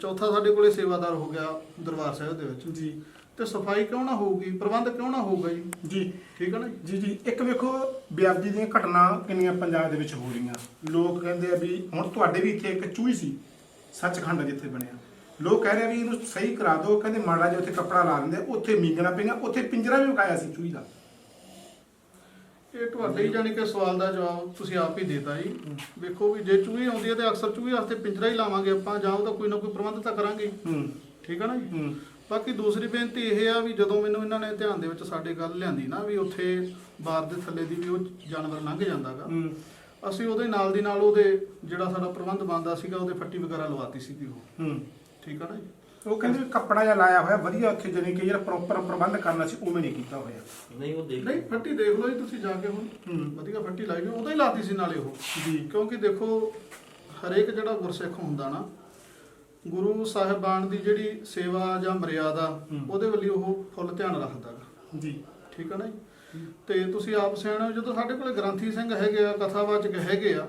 ਚੌਥਾ ਸਾਡੇ ਕੋਲੇ ਸੇਵਾਦਾਰ ਹੋ ਗਿਆ ਦਰਬਾਰ ਸਾਹਿਬ ਦੇ ਵਿੱਚ। ਜੀ। ਤੇ ਸਫ਼ਾਈ ਕਿਉਂ ਨਾ ਹੋਊਗੀ ਪ੍ਰਬੰਧ ਕਿਉਂ ਨਾ ਹੋਊਗਾ ਜੀ? ਜੀ। ਠੀਕ ਹੈ ਨਾ ਜੀ? ਜੀ ਇੱਕ ਵੇਖੋ ਬਿਆਬਦੀ ਦੀਆਂ ਘਟਨਾ ਕਿੰਨੀਆਂ ਪੰਜਾਬ ਦੇ ਵਿੱਚ ਹੋ ਰਹੀਆਂ। ਲੋਕ ਕਹਿੰਦੇ ਆ ਵੀ ਹੁਣ ਤੁਹਾਡੇ ਵੀ ਇੱਥੇ ਇੱਕ ਚੂਹੀ ਸੀ ਸੱਚਖੰਡ ਜਿੱਥੇ ਬਣਿਆ। ਲੋਕ ਕਹਿ ਰਹੇ ਆ ਵੀ ਇਹਨੂੰ ਸਹੀ ਕਰਾ ਦਿਓ ਕਹਿੰਦੇ ਮਾੜਾ ਜਿਹਾ ਉੱਥੇ ਕੱਪੜਾ ਲਾ ਦਿੰਦੇ ਉੱਥੇ ਮੀਂਗਣਾ ਪਈਆਂ ਉੱਥੇ ਪਿੰਜਰਾ ਵੀ ਵਿਕਾਇਆ ਸੀ ਚੂਹੀ ਦਾ। ਇਹ ਤੁਹਾਡੇ ਹੀ ਜਾਣੀ ਕਿ ਸਵਾਲ ਦਾ ਜਵਾਬ ਤੁਸੀਂ ਆਪ ਹੀ ਦੇਤਾ ਜੀ। ਵੇਖੋ ਵੀ ਜੇ ਚੂਹੀ ਆਉਂਦੀ ਹੈ ਤੇ ਅਕਸਰ ਚੂਹੀ ਵਾਸਤੇ ਪਿੰਜਰਾ ਹੀ ਲਾਵਾਂਗੇ ਆਪਾਂ ਜਾਂ ਉਹਦਾ ਕੋਈ ਨਾ ਕੋਈ ਪ੍ਰਬੰਧ ਤਾਂ ਕਰਾਂਗੇ। ਹੀ। ਹੂੰ ਠੀਕ ਹੈ ਨਾ ਜੀ? ਹੂੰ। ਬਾਕੀ ਦੂਸਰੀ ਬੇਨਤੀ ਇਹ ਆ ਵੀ ਜਦੋਂ ਮੈਨੂੰ ਇਹਨਾਂ ਨੇ ਧਿਆਨ ਦੇ ਵਿੱਚ ਸਾਡੇ ਗੱਲ ਲਿਆਂਦੀ ਨਾ ਵੀ ਉੱਥੇ ਬਾਰ ਦੇ ਥੱਲੇ ਦੀ ਵੀ ਉਹ ਜਾਨਵਰ ਲੰਘ ਜਾਂਦਾਗਾ। ਹੂੰ। ਅਸੀਂ ਉਹਦੇ ਨਾਲ ਦੀ ਨਾਲ ਉਹਦੇ ਜਿਹੜਾ ਸਾਡਾ ਪ੍ਰਬੰਧ ਬਣਦਾ ਸੀਗਾ ਉਹਦੇ ਫੱਟੀ ਵਗੈਰਾ ਲਵਾਤੀ ਸੀਗੀ ਉਹ। ਹੂੰ। ਠੀਕ ਹੈ ਨਾ ਜੀ? ਉਹ ਕਹਿੰਦੇ ਕੱਪੜਾ ਜਿਹਾ ਲਾਇਆ ਹੋਇਆ ਵਧੀਆ ਉੱਥੇ ਜਾਨੀ ਕਿ ਜਿਹੜਾ ਪ੍ਰੋਪਰ ਪ੍ਰਬੰਧ ਕਰਨਾ ਸੀ ਉਵੇਂ ਨਹੀਂ ਕੀਤਾ ਹੋਇਆ। ਨਹੀਂ ਫੱਟੀ ਦੇਖ ਲਓ ਜੀ ਤੁਸੀਂ ਜਾ ਕੇ ਹੁਣ। ਵਧੀਆ ਫੱਟੀ ਲਾਈ ਹੋਈ ਉਹਦਾ ਹੀ ਲਾਤੀ ਸੀ ਨਾਲੇ ਉਹ। ਜੀ। ਕਿਉਂਕਿ ਦੇਖੋ ਹਰੇਕ ਜਿਹੜਾ ਗੁਰਸਿੱਖ ਹੁੰਦਾ ਨਾ ਗੁਰੂ ਸਾਹਿਬਾਨ ਦੀ ਜਿਹੜੀ ਸੇਵਾ ਜਾਂ ਮਰਿਆਦਾ ਉਹਦੇ ਵੱਲ ਹੀ ਉਹ ਫੁੱਲ ਧਿਆਨ ਰੱਖਦਾ ਗਾ। ਜੀ। ਠੀਕ ਹੈ ਨਾ ਜੀ? ਤੇ ਤੁਸੀਂ ਆਪ ਸਿਆਣੇ ਹੋ ਜਦੋਂ ਸਾਡੇ ਕੋਲੇ ਗ੍ਰੰਥੀ ਸਿੰਘ ਹੈਗੇ ਆ ਕਥਾਵਾਚਕ ਹੈਗੇ ਆ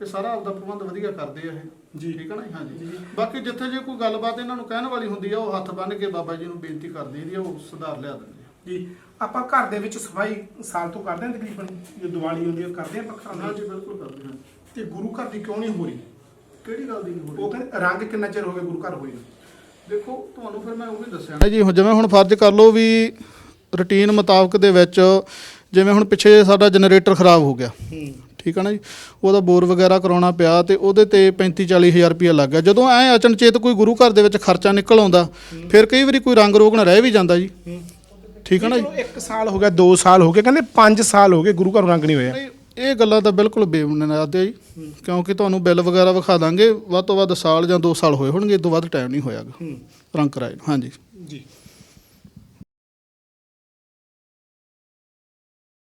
ਇਹ ਸਾਰਾ ਆਪਦਾ ਪ੍ਰਬੰਧ ਵਧੀਆ ਕਰਦੇ ਆ ਇਹ। ਜੀ। ਠੀਕ ਹੈ ਨਾ ਜੀ? ਹਾਂਜੀ। ਬਾਕੀ ਜਿੱਥੇ ਜੇ ਕੋਈ ਗੱਲਬਾਤ ਇਹਨਾਂ ਨੂੰ ਕਹਿਣ ਵਾਲੀ ਹੁੰਦੀ ਆ ਉਹ ਹੱਥ ਬੰਨ੍ਹ ਕੇ ਬਾਬਾ ਜੀ ਨੂੰ ਬੇਨਤੀ ਕਰਦੇ ਇਹਦੀ ਉਹ ਸੁਧਾਰ ਲਿਆ ਦਿੰਦੇ ਆ। ਜੀ। ਆਪਾਂ ਘਰ ਦੇ ਵਿੱਚ ਸਫ਼ਾਈ ਸਾਲ ਤੋਂ ਕਰਦੇ ਹਾਂ ਤਕਰੀਬਨ? ਜੇ ਦੀਵਾਲੀ ਹੁੰਦੀ ਹੈ ਕਰਦੇ ਆਪਾਂ ਘਰਾਂ ਹਾਂ ਦੇ ਜੀ ਬਿਲਕੁਲ ਕਰਦੇ ਹਾਂ ਤੇ ਗੁਰੂ ਘਰ ਦੀ ਕਿਉਂ ਨਹੀਂ ਹੋ ਰਹੀ? ਕਿਹੜੀ ਗੱਲ ਦੀ ਨਹੀਂ ਹੋ ਉਹ ਰਹੀ ਕਹਿੰਦੇ ਰੰਗ ਕਿੰਨਾ ਚਿਰ ਹੋ ਗਿਆ ਗੁਰੂ ਘਰ ਹੋਏ ਨੂੰ? ਦੇਖੋ ਤੁਹਾਨੂੰ ਫਿਰ ਮੈਂ ਉਹ ਵੀ ਦੱਸਿਆ ਜੀ ਹੁਣ ਜਿਵੇਂ ਹੁਣ ਫਰਜ਼ ਕਰ ਲਓ ਵੀ ਰੁਟੀਨ ਮੁਤਾਬਕ ਦੇ ਵਿੱਚ ਜਿਵੇਂ ਹੁਣ ਪਿੱਛੇ ਸਾਡਾ ਜਨਰੇਟਰ ਖਰਾਬ ਹੋ ਗਿਆ। ਠੀਕ ਹੈ ਨਾ ਜੀ? ਉਹਦਾ ਬੋਰ ਵਗੈਰਾ ਕਰਾਉਣਾ ਪਿਆ ਤੇ ਉਹਦੇ ਤੇ 35 40 ਹਜ਼ਾਰ ਰੁਪਇਆ ਲੱਗ ਗਿਆ। ਜਦੋਂ ਐ ਅਚਨਚੇਤ ਕੋਈ ਗੁਰੂ ਘਰ ਦੇ ਵਿੱਚ ਖਰਚਾ ਨਿਕਲ ਆਉਂਦਾ ਫਿਰ ਕਈ ਵਾਰੀ ਕੋਈ ਰੰਗ ਰੋਗਣ ਰਹਿ ਵੀ ਜਾਂਦਾ ਜੀ। ਠੀਕ ਹੈ ਨਾ ਜੀ? ਇੱਕ ਸਾਲ ਹੋ ਗਿਆ 2 ਸਾਲ ਹੋ ਗਏ ਕਹਿੰਦੇ 5 ਸਾਲ ਹੋ ਗਏ ਗੁਰੂ ਘਰ ਰੰਗ ਨਹੀਂ ਹੋਇਆ ਇਹ ਗੱਲਾਂ ਤਾਂ ਬਿਲਕੁਲ ਬੇਬੁਨਿਆਦ ਹੈ ਜੀ। ਕਿਉਂਕਿ ਤੁਹਾਨੂੰ ਬਿੱਲ ਵਗੈਰਾ ਵਿਖਾ ਦਾਂਗੇ ਵੱਧ ਤੋਂ ਵੱਧ ਸਾਲ ਜਾਂ 2 ਸਾਲ ਹੋਏ ਹੋਣਗੇ ਇਹ ਤੋਂ ਵੱਧ ਟਾਈਮ ਨਹੀਂ ਹੋਇਆਗਾ ਰੰਗ ਕਰਾਏ। ਹਾਂਜੀ। ਜੀ।